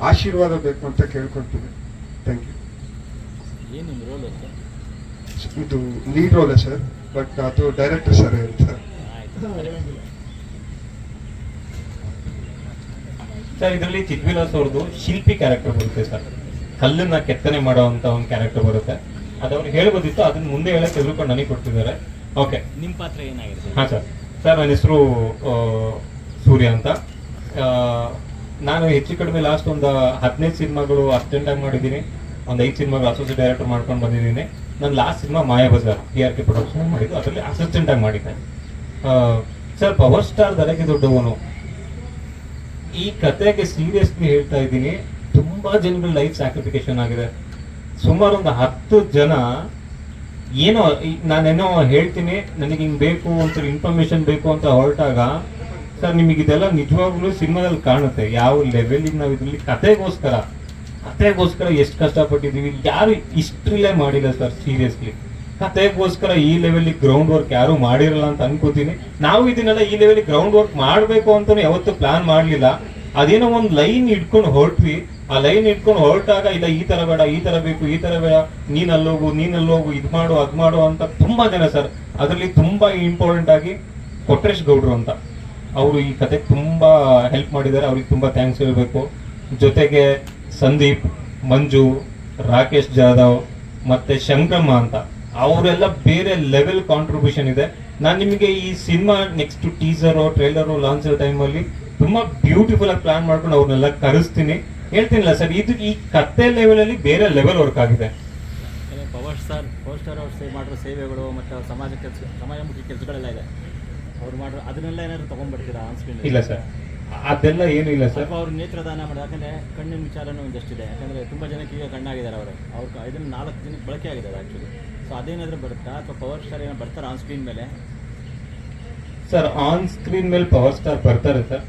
ಆಶೀರ್ವಾದ ಬೇಕು ಅಂತ ಕೇಳ್ಕೊಳ್ತೀನಿ. ಥ್ಯಾಂಕ್ ಯು ಏನು ನಿಮ್ಮ ರೋಲ್ ಅಂತ ಇದು ಲೀಡ್ ರೋಲ್ ಸರ್ ಬಟ್ ಅದು ಡೈರೆಕ್ಟರ್ ಸರ್ ಹೇಳ್ತಾರೆ ಸರ್ ಇದರಲ್ಲಿ ಚಿದ್ವಿಲಾಸ್ ಅವ್ರದ್ದು ಶಿಲ್ಪಿ ಕ್ಯಾರೆಕ್ಟರ್ ಬರುತ್ತೆ ಸರ್ ಕಲ್ಲನ್ನ ಕೆತ್ತನೆ ಮಾಡುವಂತ ಒಂದು ಕ್ಯಾರೆಕ್ಟರ್ ಬರುತ್ತೆ. ಅದು ಅವ್ರು ಹೇಳ್ಬೋದಿತ್ತು ಅದನ್ನ ಮುಂದೆ ಹೇಳಕ್ ಎದುರುಕೊಂಡು ನನಗೆ ಕೊಡ್ತಿದ್ದಾರೆ. ಓಕೆ ನಿಮ್ಮ ಪಾತ್ರ ಏನಾಗಿದೆ? ಹಾ ಸರ್ ಸರ್ ನನ್ನ ಹೆಸರು ಸೂರ್ಯ ಅಂತ. ಆ, ನಾನು ಹೆಚ್ಚು ಕಡಿಮೆ ಲಾಸ್ಟ್ ಒಂದು ಹದಿನೈದು ಸಿನಿಮಾಗಳು ಅಟೆಂಡ್ ಆಗಿ ಮಾಡಿದ್ದೀನಿ. ಒಂದು ಐದು ಸಿನಿಮಾಗೆ ಅಸೋಸಿಯೇಟ್ ಡೈರೆಕ್ಟರ್ ಮಾಡ್ಕೊಂಡು ಬಂದಿದ್ದೀನಿ. ನನ್ನ last cinema Maya Bazaar T R K production ಮಾಡಿದ್ದು. ಅದರಲ್ಲಿ ಅಸಿಸ್ಟೆಂಟ್ ಆಗಿ ಮಾಡಿದ್ದೆ. ಸರ್ ಪವರ್ ಸ್ಟಾರ್ ದರಕ್ಕೆ ದೊಡ್ಡವನು. ಈ ಕತೆಗೆ ಸೀರಿಯಸ್ಲಿ ಹೇಳ್ತಾ ಇದ್ದೀನಿ. ತುಂಬಾ ಜನಗಳ ಲೈಫ್ ಸ್ಯಾಕ್ರಿಫಿಕೇಶನ್ ಆಗಿದೆ. ಸುಮಾರು ಒಂದು ಹತ್ತು ಜನ ಏನೋ ನಾನೇನೋ ಹೇಳ್ತೀನಿ, ನನಗೆ ಹಿಂಗೆ ಬೇಕು ಅಂತ ಇನ್ಫಾರ್ಮೇಶನ್ ಬೇಕು ಅಂತ ಹೊರಟಾಗ, ಸರ್, ನಿಮಗೆ ಇದೆಲ್ಲ ನಿಜವಾಗ್ಲೂ ಸಿನಿಮಾದಲ್ಲಿ ಕಾಣುತ್ತೆ. ಯಾವ ಲೆವೆಲಿಗೆ ನಾವು ಇದರಲ್ಲಿ ಕತೆಗೋಸ್ಕರ. ಕತೆಗೋಸ್ಕರ ಎಷ್ಟು ಕಷ್ಟಪಟ್ಟಿದ್ದೀವಿ? ಯಾರು ಇಷ್ಟ್ರಿಲೇ ಮಾಡಿಲ್ಲ ಸರ್ ಸೀರಿಯಸ್ಲಿ ಕತೆಗೋಸ್ಕರ ಈ ಲೆವೆಲ್ ಗ್ರೌಂಡ್ ವರ್ಕ್ ಯಾರು ಮಾಡಿರಲ್ಲ ಅಂತ ಅನ್ಕೋತೀನಿ. ನಾವು ಇದನ್ನೆಲ್ಲ ಈ ಲೆವೆಲ್ಲಿ ಗ್ರೌಂಡ್ ವರ್ಕ್ ಮಾಡಬೇಕು ಅಂತ ಯಾವತ್ತೂ ಪ್ಲಾನ್ ಮಾಡಲಿಲ್ಲ. ಅದೇನೋ ಒಂದು ಲೈನ್ ಇಟ್ಕೊಂಡು ಹೊರಟ್ವಿ. ಆ ಲೈನ್ ಇಟ್ಕೊಂಡು ಹೊರಟಾಗ, ಇಲ್ಲ, ಈ ತರ ಬೇಡ, ಈ ತರ ಬೇಕು, ಈ ತರ ಬೇಡ ನೀನ್ ಅಲ್ಲೋಗು ನೀನ್ ಅಲ್ಲೋಗು ಇದು ಮಾಡು, ಅದ್ ಮಾಡು ಅಂತ ತುಂಬಾ ಜನ ಸರ್, ಅದರಲ್ಲಿ ತುಂಬಾ ಇಂಪಾರ್ಟೆಂಟ್ ಆಗಿ ಕೊಟ್ರೇಶ್ ಗೌಡ್ರು ಅಂತ. ಅವರು ಈ ಕತೆ ತುಂಬಾ ಹೆಲ್ಪ್ ಮಾಡಿದ್ದಾರೆ. ಅವ್ರಿಗೆ ತುಂಬಾ ಥ್ಯಾಂಕ್ಸ್ ಹೇಳಬೇಕು. ಜೊತೆಗೆ ಸಂದೀಪ್ ಮಂಜು ರಾಕೇಶ್ ಜಾಧವ್ ಮತ್ತೆ ಶಂಕ್ರಮ್ಮ ಅಂತ. ಅವರೆಲ್ಲ ಬೇರೆ ಲೆವೆಲ್ ಕಾಂಟ್ರಿಬ್ಯೂಷನ್ ಇದೆ. ನಾನು ನಿಮಗೆ ಈ cinema next teaser trailer launch ಟೈಮಲ್ಲಿ ತುಂಬ ಬ್ಯೂಟಿಫುಲ್ ಆಗಿ ಪ್ಲಾನ್ ಮಾಡ್ಕೊಂಡು ಅವ್ರನ್ನೆಲ್ಲ ಕರೆಸ್ತೀನಿ. ಹೇಳ್ತೀನಿಲ್ಲ ಸರ್ ಇದು ಈ ಕತ್ತೆ ಲೆವೆಲಲ್ಲಿ ಬೇರೆ ಲೆವೆಲ್ ವರ್ಕ್ ಆಗಿದೆ. ಪವರ್ ಸ್ಟಾರ್ ಪವರ್ ಸ್ಟಾರ್ ಅವ್ರು ಸೇವ್ ಮಾಡಿರೋ ಸೇವೆಗಳು ಮತ್ತು ಅವ್ರ ಸಮಾಜ ಕೆಲಸ ಸಮಾಜಮುಖಿ ಕೆಲಸಗಳೆಲ್ಲ ಇದೆ. ಅವ್ರು ಮಾಡಿರೋ ಅದನ್ನೆಲ್ಲ ಏನಾದ್ರು ತೊಗೊಂಡ್ಬಿಡ್ತೀರಾ ಆನ್ ಸ್ಕ್ರೀನ್ ಇಲ್ಲ ಸರ್. ಅದೆಲ್ಲ ಏನು ಇಲ್ಲ ಸರ್. ಸ್ವಲ್ಪ ಅವ್ರು ನೇತ್ರದಾನ ಮಾಡೋದು ಯಾಕಂದ್ರೆ ಕಣ್ಣಿನ ವಿಚಾರನೂ ಒಂದಷ್ಟಿದೆ ಯಾಕಂದ್ರೆ ತುಂಬಾ ಜನಕ್ಕೆ ಈಗ ಕಣ್ಣಾಗಿದ್ದಾರೆ ಅವರು. ಅವ್ರು ಇದನ್ನ ನಾಲ್ಕು ದಿನಕ್ಕೆ ಬಳಕೆ ಆಗಿದ್ದಾರೆ ಆ್ಯಕ್ಚುಲಿ ಸೊ ಅದೇನಾದರೂ ಬರುತ್ತಾ? ಅಥವಾ ಪವರ್ ಸ್ಟಾರ್ ಏನೋ ಬರ್ತಾರೆ ಆನ್ ಸ್ಕ್ರೀನ್ ಮೇಲೆ? ಸರ್ ಆನ್ ಸ್ಕ್ರೀನ್ ಮೇಲೆ ಪವರ್ ಸ್ಟಾರ್ ಬರ್ತಾರೆ ಸರ್.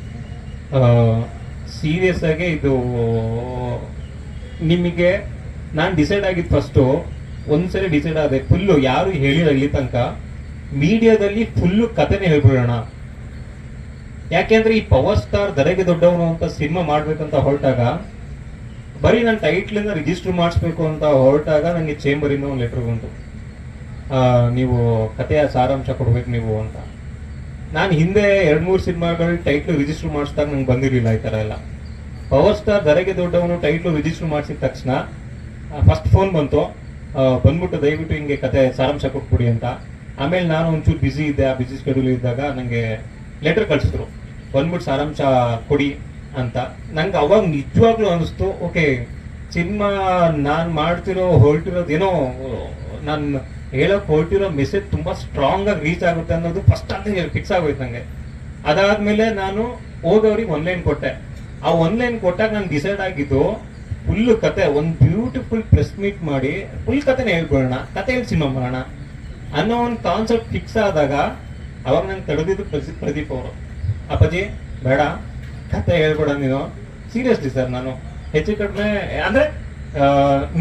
ಸೀರಿಯಸ್ ಆಗಿ ಇದು ನಿಮಗೆ ನಾನು ಡಿಸೈಡ್ ಆಗಿದ್ದು ಫಸ್ಟು ಒಂದ್ಸರಿ ಡಿಸೈಡ್ ಆದೆ ಫುಲ್ಲು ಯಾರು ಹೇಳಿರಲಿ ಇಲ್ಲಿ ತನಕ ಮೀಡಿಯಾದಲ್ಲಿ ಫುಲ್ಲು ಕಥೆನೇ ಹೇಳ್ಬಿಡೋಣ. ಯಾಕೆಂದ್ರೆ ಈ ಪವರ್ ಸ್ಟಾರ್ ದರೆಗೆ ದೊಡ್ಡವನು ಅಂತ ಸಿನಿಮಾ ಮಾಡ್ಬೇಕಂತ ಹೊರಟಾಗ, ಬರೀ ನನ್ನ ಟೈಟ್ಲಿಂದ ರಿಜಿಸ್ಟರ್ ಮಾಡಿಸ್ಬೇಕು ಅಂತ ಹೊರಟಾಗ ನನಗೆ ಚೇಂಬರಿಂದ ಒಂದು ಲೆಟರ್ ಬಂತು. ನೀವು ಕಥೆಯ ಸಾರಾಂಶ ಕೊಡ್ಬೇಕು ನೀವು ಅಂತ. ನಾನು ಹಿಂದೆ ಎರಡು ಮೂರು ಸಿನಿಮಾಗಳು ಟೈಟ್ಲು ರಿಜಿಸ್ಟರ್ ಮಾಡಿಸಿದಾಗ ನಂಗೆ ಬಂದಿರಲಿಲ್ಲ ಈ ಥರ ಎಲ್ಲ. ಪವರ್ ಸ್ಟಾರ್ ದರೆಗೆ ದೊಡ್ಡವನು ಟೈಟ್ಲು ರಿಜಿಸ್ಟರ್ ಮಾಡಿಸಿದ ತಕ್ಷಣ ಫಸ್ಟ್ ಫೋನ್ ಬಂತು. ಬಂದ್ಬಿಟ್ಟು ದಯವಿಟ್ಟು ಹಿಂಗೆ ಕತೆ ಸಾರಾಂಶ ಕೊಟ್ಬಿಡಿ ಅಂತ. ಆಮೇಲೆ ನಾನು ಒಂಚೂರು ಬ್ಯುಸಿ ಇದ್ದೆ. ಆ ಬ್ಯುಸಿ ಸ್ಕೆಡ್ಯೂಲ್ ಇದ್ದಾಗ ನನಗೆ ಲೆಟರ್ ಕಳಿಸಿದ್ರು. ಬಂದ್ಬಿಟ್ಟು ಸಾರಾಂಶ ಕೊಡಿ ಅಂತ. ನಂಗೆ ಅವಾಗ ನಿಜವಾಗ್ಲೂ ಅನಿಸ್ತು ಓಕೆ, ಸಿನಿಮಾ ನಾನು ಮಾಡ್ತಿರೋ ಹೊರಟಿರೋದೇನೋ ನಾನು ಹೇಳೋಕೆ ಹೊರಟಿರೋ ಮೆಸೇಜ್ ತುಂಬಾ ಸ್ಟ್ರಾಂಗ್ ಆಗಿ ರೀಚ್ ಆಗುತ್ತೆ ಅನ್ನೋದು ಫಸ್ಟ್ ಅಂತ ಫಿಕ್ಸ್ ಆಗೋಯ್ತು ನನಗೆ ಅದಾದ್ಮೇಲೆ ನಾನು ಹೋದವ್ರಿಗೆ ಒನ್ಲೈನ್ ಕೊಟ್ಟೆ. ಆ ಒನ್ಲೈನ್ ಕೊಟ್ಟಾಗ ನಾನು ಡಿಸೈಡ್ ಆಗಿದ್ದು ಫುಲ್ ಕತೆ, ಒಂದು ಬ್ಯೂಟಿಫುಲ್ ಪ್ರೆಸ್ ಮೀಟ್ ಮಾಡಿ ಫುಲ್ ಕತೆನ ಕತೆ ಹೇಳಿ ಸಿನಿಮಾ ಮಾಡೋಣ ಅನ್ನೋ ಒಂದು ಕಾನ್ಸೆಪ್ಟ್ ಫಿಕ್ಸ್ ಆದಾಗ, ಅವಾಗ ನಾನು ತಡೆದಿದ್ದು ಪ್ರದೀಪ್ ಅವರು. ಅಪ್ಪಾಜಿ ಬೇಡ. ಕತೆ ಹೇಳ್ಬೇಡ ನೀನು. ಸೀರಿಯಸ್ಲಿ ಸರ್ ನಾನು ಹೆಚ್ಚು ಕಡಿಮೆ ಅಂದ್ರೆ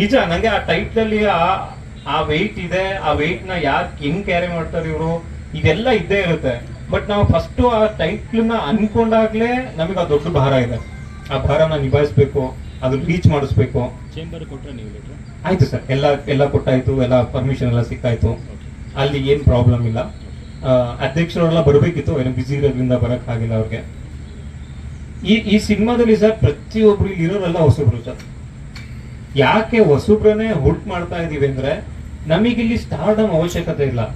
ನಿಜ ನಂಗೆ ಆ ಟೈಟ್ಲಲ್ಲಿ ಆ ಆ ವೆಯ್ಟ್ ಇದೆ ಆ ವೆಯ್ಟ್ನ ಯಾರ್ ಹೆಂಗ್ ಕ್ಯಾರಿ ಮಾಡ್ತಾರೆ ಇವರು ಇದೆಲ್ಲ ಇದ್ದೇ ಇರುತ್ತೆ. ಬಟ್ ನಾವು ಫಸ್ಟ್ ಆ ಟೈಟ್ಲನ್ನ ಅನ್ಕೊಂಡಾಗ್ಲೇ ನಮಗೆ ಆ ದೊಡ್ಡ ಭಾರ ಇದೆ. ಆ ಭಾರನ ನಿಭಾಯಿಸ್ಬೇಕು ಅದು ರೀಚ್ ಮಾಡಿಸ್ಬೇಕು. ಚೇಂಬರ್ ಕೊಟ್ಟರೆ ನೀವು ಆಯ್ತು ಸರ್ ಎಲ್ಲ ಎಲ್ಲ ಕೊಟ್ಟಾಯ್ತು ಎಲ್ಲ ಪರ್ಮಿಷನ್ ಎಲ್ಲ ಸಿಕ್ಕಾಯ್ತು. ಅಲ್ಲಿ ಏನ್ ಪ್ರಾಬ್ಲಮ್ ಇಲ್ಲ. ಅಧ್ಯಕ್ಷರೆಲ್ಲ ಬರಬೇಕಿತ್ತು, ಏನೋ ಬಿಸಿ ಇರೋದ್ರಿಂದ ಬರಕ್ ಆಗಿಲ್ಲ ಅವ್ರಿಗೆ. ಈ ಈ ಸಿನಿಮಾದಲ್ಲಿ ಸರ್ ಪ್ರತಿಯೊಬ್ರು ಇರೋರೆಲ್ಲ ಹೊಸಬ್ರು ಸರ್. ಯಾಕೆ ಹೊಸಬ್ರನ್ನೇ ಹುಟ್ ಮಾಡ್ತಾ ಇದೀವಿ ಅಂದ್ರೆ ನಮಗಿಲ್ಲಿ ಸ್ಟಾರ್ಡಮ್ ಅವಶ್ಯಕತೆ ಇಲ್ಲ.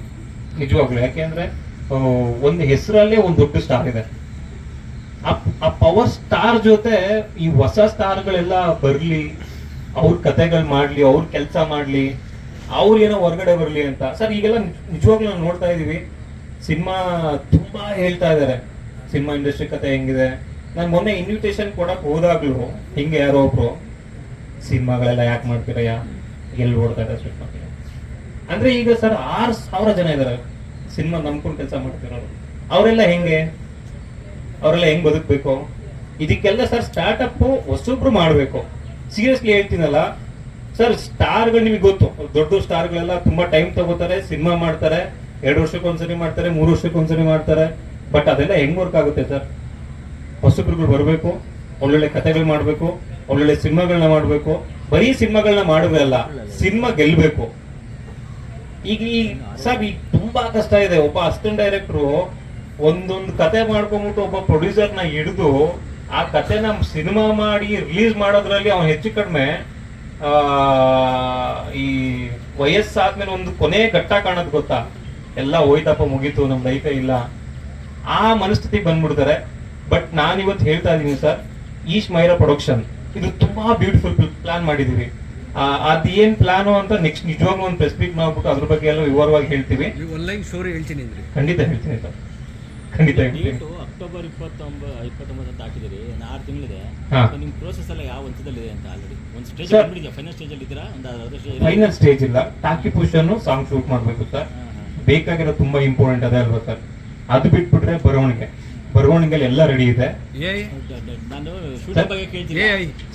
ನಿಜವಾಗ್ಲು ಯಾಕೆಂದ್ರೆ ಒಂದು ಹೆಸರಲ್ಲೇ ಒಂದು ದೊಡ್ಡ ಸ್ಟಾರ್ ಇದೆ. ಆ- ಪವರ್ ಸ್ಟಾರ್ ಜೊತೆ ಈ ಹೊಸ ಸ್ಟಾರ್ಗಳೆಲ್ಲ ಬರ್ಲಿ, ಅವ್ರ ಕತೆಗಳು ಮಾಡ್ಲಿ, ಅವ್ರ ಕೆಲಸ ಮಾಡ್ಲಿ, ಅವ್ರು ಏನೋ ಹೊರಗಡೆ ಬರ್ಲಿ ಅಂತ. ಸರ್, ಈಗೆಲ್ಲ ನಿಜವಾಗ್ಲೂ ನಾವು ನೋಡ್ತಾ ಇದೀವಿ. ಸಿನಿಮಾ ತುಂಬಾ ಹೇಳ್ತಾ ಇದಾರೆ. ಸಿನಿಮಾ ಇಂಡಸ್ಟ್ರಿ ಕತೆ ಹೆಂಗಿದೆ. ನಾನು ಮೊನ್ನೆ ಇನ್ವಿಟೇಷನ್ ಕೊಡಕ್ ಹೋದಾಗ್ಲೂ ಹಿಂಗೆ ಯಾರೋ ಒಬ್ರು, ಸಿನಿಮಾಗಳೆಲ್ಲ ಯಾಕೆ ಮಾಡ್ತೀರಯ್ಯ? ಎಲ್ಲಿ ಓಡ್ತಾ ಇದ್ದಾರೆ ಮಾಡ್ತೀರ ಅಂದ್ರೆ ಈಗ ಸರ್ ಆರು ಸಾವಿರ ಜನ ಇದಾರೆ. ಸಿನಿಮಾ ನಂಬ್ಕೊಂಡು ಕೆಲಸ ಮಾಡ್ತಿರೋರು. ಅವರೆಲ್ಲ ಹೆಂಗೆ? ಅವರೆಲ್ಲ ಹೆಂಗ್ ಬದುಕ್ಬೇಕು? ಇದಕ್ಕೆಲ್ಲ ಸರ್ ಸ್ಟಾರ್ಟ್ಅಪ್ ಹೊಸೊಬ್ರು ಮಾಡ್ಬೇಕು. ಸೀರಿಯಸ್ಲಿ ಹೇಳ್ತೀನಲ್ಲ, ಸರ್ ಸ್ಟಾರ್ಗಳು ನಿಮಗೆ ಗೊತ್ತು. ದೊಡ್ಡ ಸ್ಟಾರ್ಗಳೆಲ್ಲ ತುಂಬಾ ಟೈಮ್ ತಗೋತಾರೆ, ಸಿನಿಮಾ ಮಾಡ್ತಾರೆ. ಎರಡು ವರ್ಷಕ್ಕೆ ಒಂದ್ಸರಿ ಮಾಡ್ತಾರೆ ಮೂರು ವರ್ಷಕ್ಕೆ ಒಂದ್ಸರಿ ಮಾಡ್ತಾರೆ. ಬಟ್ ಅದೆಲ್ಲ ಹೆಂಗ್ ವರ್ಕ್ ಆಗುತ್ತೆ ಸರ್ ಹೊಸಬ್ರುಗಳು ಬರಬೇಕು ಒಳ್ಳೊಳ್ಳೆ ಕಥೆಗಳು ಮಾಡಬೇಕು ಒಳ್ಳೊಳ್ಳೆ ಸಿನಿಮಾಗಳನ್ನ ಮಾಡಬೇಕು. ಬರೀ ಸಿನಿಮಾಗಳನ್ನ ಮಾಡೋದಲ್ಲ ಸಿನಿಮಾ ಗೆಲ್ಬೇಕು. ಈಗ ಈ ಸರ್ ಈಗ ತುಂಬಾ ಕಷ್ಟ ಇದೆ. ಒಬ್ಬ ಅಸಿಸ್ಟೆಂಟ್ ಡೈರೆಕ್ಟ್ರು ಒಂದೊಂದು ಕತೆ ಮಾಡ್ಕೊಂಡ್ಬಿಟ್ಟು ಒಬ್ಬ ಪ್ರೊಡ್ಯೂಸರ್ನ ಹಿಡಿದು ಆ ಕತೆನ ಸಿನಿಮಾ ಮಾಡಿ ರಿಲೀಸ್ ಮಾಡೋದ್ರಲ್ಲಿ ಅವನು ಹೆಚ್ಚು ಕಡಿಮೆ ಆ, ಈ ವಯಸ್ಸಾದ್ಮೇಲೆ ಒಂದು ಕೊನೆ ಘಟ್ಟ ಕಾಣೋದು ಗೊತ್ತಾ? ಎಲ್ಲ ಹೋಯ್ತಪ್ಪ ಮುಗೀತು ನಮ್ ಲೈಫೇ ಇಲ್ಲ. ಆ ಮನಸ್ಥಿತಿ ಬಂದ್ಬಿಡ್ತಾರೆ. ಬಟ್ ನಾನು ಇವತ್ತು ಹೇಳ್ತಾ ಇದ್ದೀನಿ ಸರ್ ಈಶ್ ಮೈರ ಪ್ರೊಡಕ್ಷನ್ ಇದು ತುಂಬಾ ಬ್ಯೂಟಿಫುಲ್ ಪ್ಲಾನ್ ಮಾಡಿದೀವಿ ಆ, ಅದ್ ಏನ್ ಪ್ಲಾನು ಅಂತ ನೆಕ್ಸ್ಟ್ ನಿಜವಾಗ್ಲೂ ಒಂದು ಸ್ಪೆಸಿಫಿಕ್ ಮಾಡ್ಬಿಟ್ಟು ಅದ್ರ ಬಗ್ಗೆ ಎಲ್ಲ ವಿವರವಾಗಿ ಹೇಳ್ತೀವಿ. ನೀವು ಆನ್ಲೈನ್ ಸ್ಟೋರಿ ಹೇಳ್ತೀನಿ ಅಂದ್ರಿ. ಖಂಡಿತ ಹೇಳ್ತೀನಿ ಸರ್ ಖಂಡಿತ ಹೇಳ್ತೀನಿ. ಅಕ್ಟೋಬರ್ ಇಪ್ಪತ್ತೊಂಬ ಇಪ್ಪತ್ತೊಂಬತ್ತು ಅಂತ ಹಾಕಿದಿರಿ ಆರು ತಿಂಗಳಿದೆ. ನಿಮ್ಮ ಪ್ರೋಸೆಸ್ ಎಲ್ಲ ಯಾವ ಹಂತದಲ್ಲಿದೆ ಅಂತ ಆಲ್ರೆಡಿ ಒಂದು ಸ್ಟೇಜ್ ಫೈನಲ್ ಸ್ಟೇಜ್ ಫೈನಲ್ ಸ್ಟೇಜಲ್ಲಿ ಇದ್ದೀರಾ? ಒಂದು ಫೈನಲ್ ಸ್ಟೇಜ್ ಇಲ್ಲ. ಟಾಕಿ ಪುಷನ್ ಸಾಂಗ್ ಶೂಟ್ ಮಾಡ್ಬೇಕು ಸರ್ ಬೇಕಾಗಿರೋ ತುಂಬಾ ಇಂಪಾರ್ಟೆಂಟ್ ಅದೇ ಅಲ್ವಾ ಸರ್? ಅದು ಬಿಟ್ಬಿಟ್ರೆ ಬರವಣಿಗೆ. ಬರವಣಿಗೆ ಎಲ್ಲ ರೆಡಿ ಇದೆ.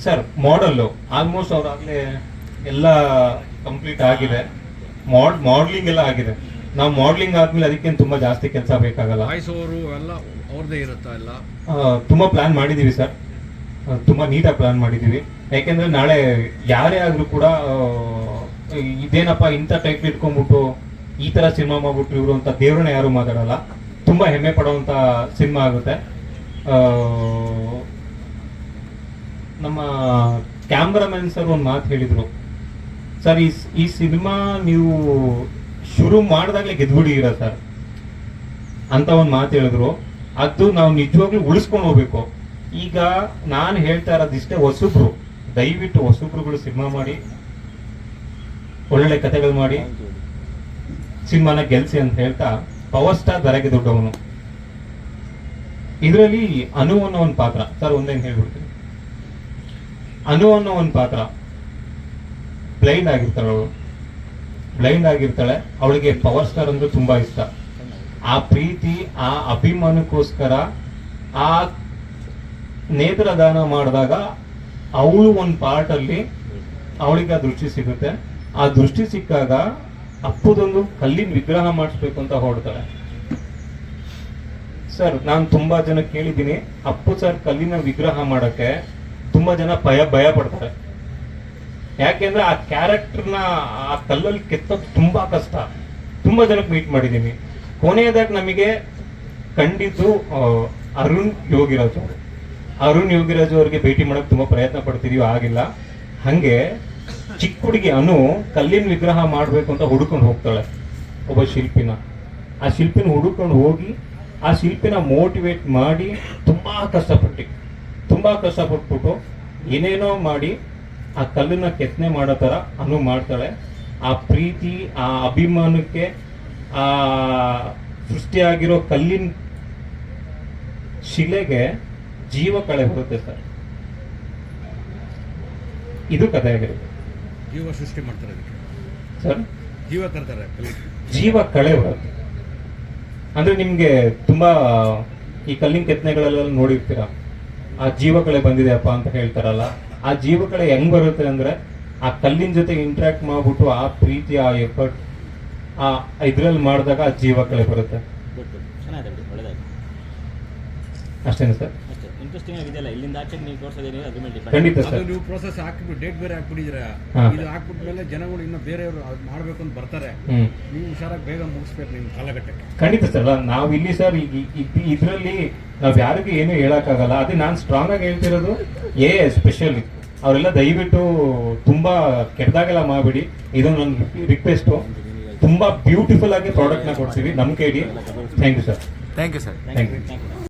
ಸರ್ ಮಾಡಲ್ ಆಲ್ಮೋಸ್ಟ್ ಅವ್ರಾಗ್ಲೇ ಎಲ್ಲ ಕಂಪ್ಲೀಟ್ ಆಗಿದೆ. ಮಾಡ್ ಮಾಡ್ಲಿಂಗ್ ಎಲ್ಲ ಆಗಿದೆ. ನಾವು ಮಾಡ್ಲಿಂಗ್ ಆದ್ಮೇಲೆ ಅದಕ್ಕೇನು ತುಂಬಾ ಜಾಸ್ತಿ ಕೆಲಸ ಬೇಕಾಗಲ್ಲ. ಎಲ್ಲ ಅವ್ರದ್ದೇ ಇರುತ್ತಾ ಎಲ್ಲ? ಆ, ತುಂಬಾ ಪ್ಲಾನ್ ಮಾಡಿದೀವಿ ಸರ್. ತುಂಬಾ ನೀಟಾಗಿ ಪ್ಲಾನ್ ಮಾಡಿದೀವಿ. ಯಾಕೆಂದ್ರೆ ನಾಳೆ ಯಾರೇ ಆದ್ರೂ ಕೂಡ ಇದೇನಪ್ಪ ಇಂಥ ಟೈಪ್ ಇಟ್ಕೊಂಡ್ಬಿಟ್ಟು ಈ ತರ ಸಿನಿಮಾ ಮಾಡ್ಬಿಟ್ರು ಇವರು ಅಂತ ದೇವ್ರನ್ನ ಯಾರು ಮಾತಾಡಲ್ಲ. ತುಂಬಾ ಹೆಮ್ಮೆ ಪಡುವಂತ ಸಿನಿಮಾ ಆಗುತ್ತೆ. ನಮ್ಮ ಕ್ಯಾಮ್ರಾಮನ್ ಸರ್ ಒಂದು ಮಾತು ಹೇಳಿದರು. ಸರ್, ಈ ಈ ಸಿನಿಮಾ ನೀವು ಶುರು ಮಾಡಿದಾಗಲೇ ಗೆದ್ಬಿಡಿರ ಸರ್. ಅಂತ ಒಂದು ಮಾತು ಹೇಳಿದ್ರು. ಅದು ನಾವು ನಿಜವಾಗ್ಲೂ ಉಳಿಸ್ಕೊಂಡು ಹೋಗ್ಬೇಕು. ಈಗ ನಾನು ಹೇಳ್ತಾ ಇರೋದಿಷ್ಟೇ ಹೊಸಬ್ರು. ದಯವಿಟ್ಟು ಹೊಸಬ್ರುಗಳು ಸಿನಿಮಾ ಮಾಡಿ, ಒಳ್ಳೊಳ್ಳೆ ಕಥೆಗಳು ಮಾಡಿ ಸಿನಿಮಾನ ಗೆಲ್ಸಿ ಅಂತ ಹೇಳ್ತಾ ಪವರ್ ಸ್ಟಾರ್ ದರಗೆ ದೊಡ್ಡವನು. ಇದರಲ್ಲಿ ಅನು ಅನ್ನೋ ಒಂದು ಪಾತ್ರ. ಸರ್, ಒಂದೇನು ಹೇಳ್ಬಿಡ್ತೀನಿ. ಅನು ಅನ್ನೋ ಒಂದು ಪಾತ್ರ. ಬ್ಲೈಂಡ್ ಆಗಿರ್ತಾಳೆ ಅವಳು. ಬ್ಲೈಂಡ್ ಆಗಿರ್ತಾಳೆ. ಅವಳಿಗೆ ಪವರ್ ಸ್ಟಾರ್ ಅಂದ್ರೆ ತುಂಬಾ ಇಷ್ಟ. ಆ ಪ್ರೀತಿ, ಆ ಅಭಿಮಾನಕ್ಕೋಸ್ಕರ ಆ ನೇತ್ರದಾನ ಮಾಡಿದಾಗ ಅವಳು ಒಂದು ಪಾರ್ಟಲ್ಲಿ ಅವಳಿಗೆ ಆ ದೃಷ್ಟಿ ಸಿಗುತ್ತೆ. ಆ ದೃಷ್ಟಿ ಸಿಕ್ಕಾಗ ಅಪ್ಪುದೊಂದು ಕಲ್ಲಿನ ವಿಗ್ರಹ ಮಾಡಿಸ್ಬೇಕು ಅಂತ ಹೊರಡ್ತಾಳೆ ಸರ್, ನಾನು ತುಂಬಾ ಜನ ಕೇಳಿದ್ದೀನಿ. ಅಪ್ಪು ಸರ್ ಕಲ್ಲಿನ ವಿಗ್ರಹ ಮಾಡಕ್ಕೆ ತುಂಬಾ ಜನ ಭಯ ಭಯ ಪಡ್ತಾರೆ. ಯಾಕೆಂದ್ರೆ ಆ ಕ್ಯಾರೆಕ್ಟರ್ನ ಆ ಕಲ್ಲಲ್ಲಿ ಕೆತ್ತೋದು ತುಂಬಾ ಕಷ್ಟ. ತುಂಬಾ ಜನಕ್ಕೆ ಮೀಟ್ ಮಾಡಿದ್ದೀನಿ. ಕೊನೆಯದಾಗಿ ನಮಗೆ ಕಂಡಿದ್ದು ಅರುಣ್ ಯೋಗಿರಾಜ್ ಅವರು. ಅರುಣ್ ಯೋಗಿರಾಜ್ ಅವರಿಗೆ ಭೇಟಿ ಮಾಡಕ್ ತುಂಬಾ ಪ್ರಯತ್ನ ಪಡ್ತಿದೀವಿ, ಆಗಿಲ್ಲ. ಹಂಗೆ ಚಿಕ್ಕ ಹುಡುಗಿ ಅನು ಕಲ್ಲಿನ ವಿಗ್ರಹ ಮಾಡಬೇಕು ಅಂತ ಹುಡುಕೊಂಡು ಹೋಗ್ತಾಳೆ, ಒಬ್ಬ ಶಿಲ್ಪಿನ. ಆ ಶಿಲ್ಪಿನ ಹುಡುಕೊಂಡು ಹೋಗಿ, ಆ ಶಿಲ್ಪಿನ ಮೋಟಿವೇಟ್ ಮಾಡಿ ತುಂಬಾ ಕಷ್ಟಪಟ್ಟು. ತುಂಬಾ ಕಷ್ಟಪಟ್ಬಿಟ್ಟು ಏನೇನೋ ಮಾಡಿ ಆ ಕಲ್ಲನ್ನ ಕೆತ್ತನೆ ಮಾಡೋ ಥರ ಅನು ಮಾಡ್ತಾಳೆ. ಆ ಪ್ರೀತಿ, ಆ ಅಭಿಮಾನಕ್ಕೆ, ಆ ಸೃಷ್ಟಿಯಾಗಿರೋ ಕಲ್ಲಿನ ಶಿಲೆಗೆ ಜೀವ ಕಳೆ ಬರುತ್ತೆ ಸರ್. ಇದು ಕಥೆ ಆಗಿರುತ್ತೆ ಜೀವ ಸೃಷ್ಟಿ ಮಾಡ್ತಾರೆ ಅದಕ್ಕೆ. ಸರ್? ಜೀವ ತರ್ತಾರೆ ಜೀವ ಕಳೆ ಬರುತ್ತೆ ಅಂದ್ರೆ ನಿಮ್ಗೆ ತುಂಬಾ ಈ ಕಲ್ಲಿನ ಕೆತ್ತನೆಗಳೆಲ್ಲ ನೋಡಿರ್ತೀರ? ಆ ಜೀವ ಕಳೆ ಬಂದಿದೆಯಪ್ಪ ಅಂತ ಹೇಳ್ತಾರಲ್ಲ ಆ ಜೀವಕಳೆ ಹೆಂಗ್ ಬರುತ್ತೆ ಅಂದ್ರೆ ಆ ಕಲ್ಲಿನ ಜೊತೆ ಇಂಟ್ರಾಕ್ಟ್ ಮಾಡ್ಬಿಟ್ಟು ಆ ಪ್ರೀತಿ ಆ ಎಫರ್ಟ್ ಆ ಇದ್ರಲ್ಲಿ ಮಾಡಿದಾಗ ಆ ಜೀವ ಕಳೆ ಬರುತ್ತೆ. ಅಷ್ಟೇನಾ ಸರ್? ಇಂಟ್ರೆಸ್ಟಿಂಗ್ ಆಗಿದೆಯಲ್ಲ ಇಲ್ಲಿಂದ ಆಚೆ ನೀವು ತೋರಿಸೋದೇನಿದೆ ಅದ್ರ ಮೇಲೆ ಡಿಪೆಂಡ್ ಖಂಡಿತ ಅದು ಸರ್. ನೀವು ಪ್ರೋಸೆಸ್ ಹಾಕ್ಬಿಟ್ಟು ಡೇಟ್ ಬೇರೆ ಹಾಕ್ಬಿಟ್ಟಿದ್ರೆ ಇದು ಇದು ಹಾಕ್ಬಿಟ್ಮೇಲೆ ಜನಗಳು ಇನ್ನು ಬೇರೆಯವರು ಮಾಡಬೇಕು ಮಾಡ್ಬೇಕು ಅಂತ ಬರ್ತಾರೆ ನೀವು ಹುಷಾರಾಗಿ ಬೇಗ ಮುಗಿಸ್ಬೇಕು ನಿಮ್ಮ ಕಾಲಘಟ್ಟಕ್ಕೆ. ಖಂಡಿತ ಸರ್ ನಾವು ಇಲ್ಲಿ ಸರ್ ಈಗ ನಾವು ನಾವ್ ಯಾರಿಗೂ ಏನೂ ಹೇಳಕ್ಕಾಗಲ್ಲ. ಅದೇ ನಾನು ಸ್ಟ್ರಾಂಗ್ ಆಗಿ ಹೇಳ್ತಿರೋದು ಏ ಸ್ಪೆಷಲಿ ಅವರೆಲ್ಲ ದಯವಿಟ್ಟು ತುಂಬಾ ಕೆಟ್ಟದಾಗೆಲ್ಲ ಮಾಡಬೇಡಿ. ಇದು ನನ್ನ ರಿಕ್ವೆಸ್ಟು ತುಂಬಾ ಬ್ಯೂಟಿಫುಲ್ ಆಗಿ ಪ್ರಾಡಕ್ಟ್ನ ನ ಕೊಡ್ತೀವಿ ನಮ್ ಕೈಲಿ thank you sir thank you sir thank you thank you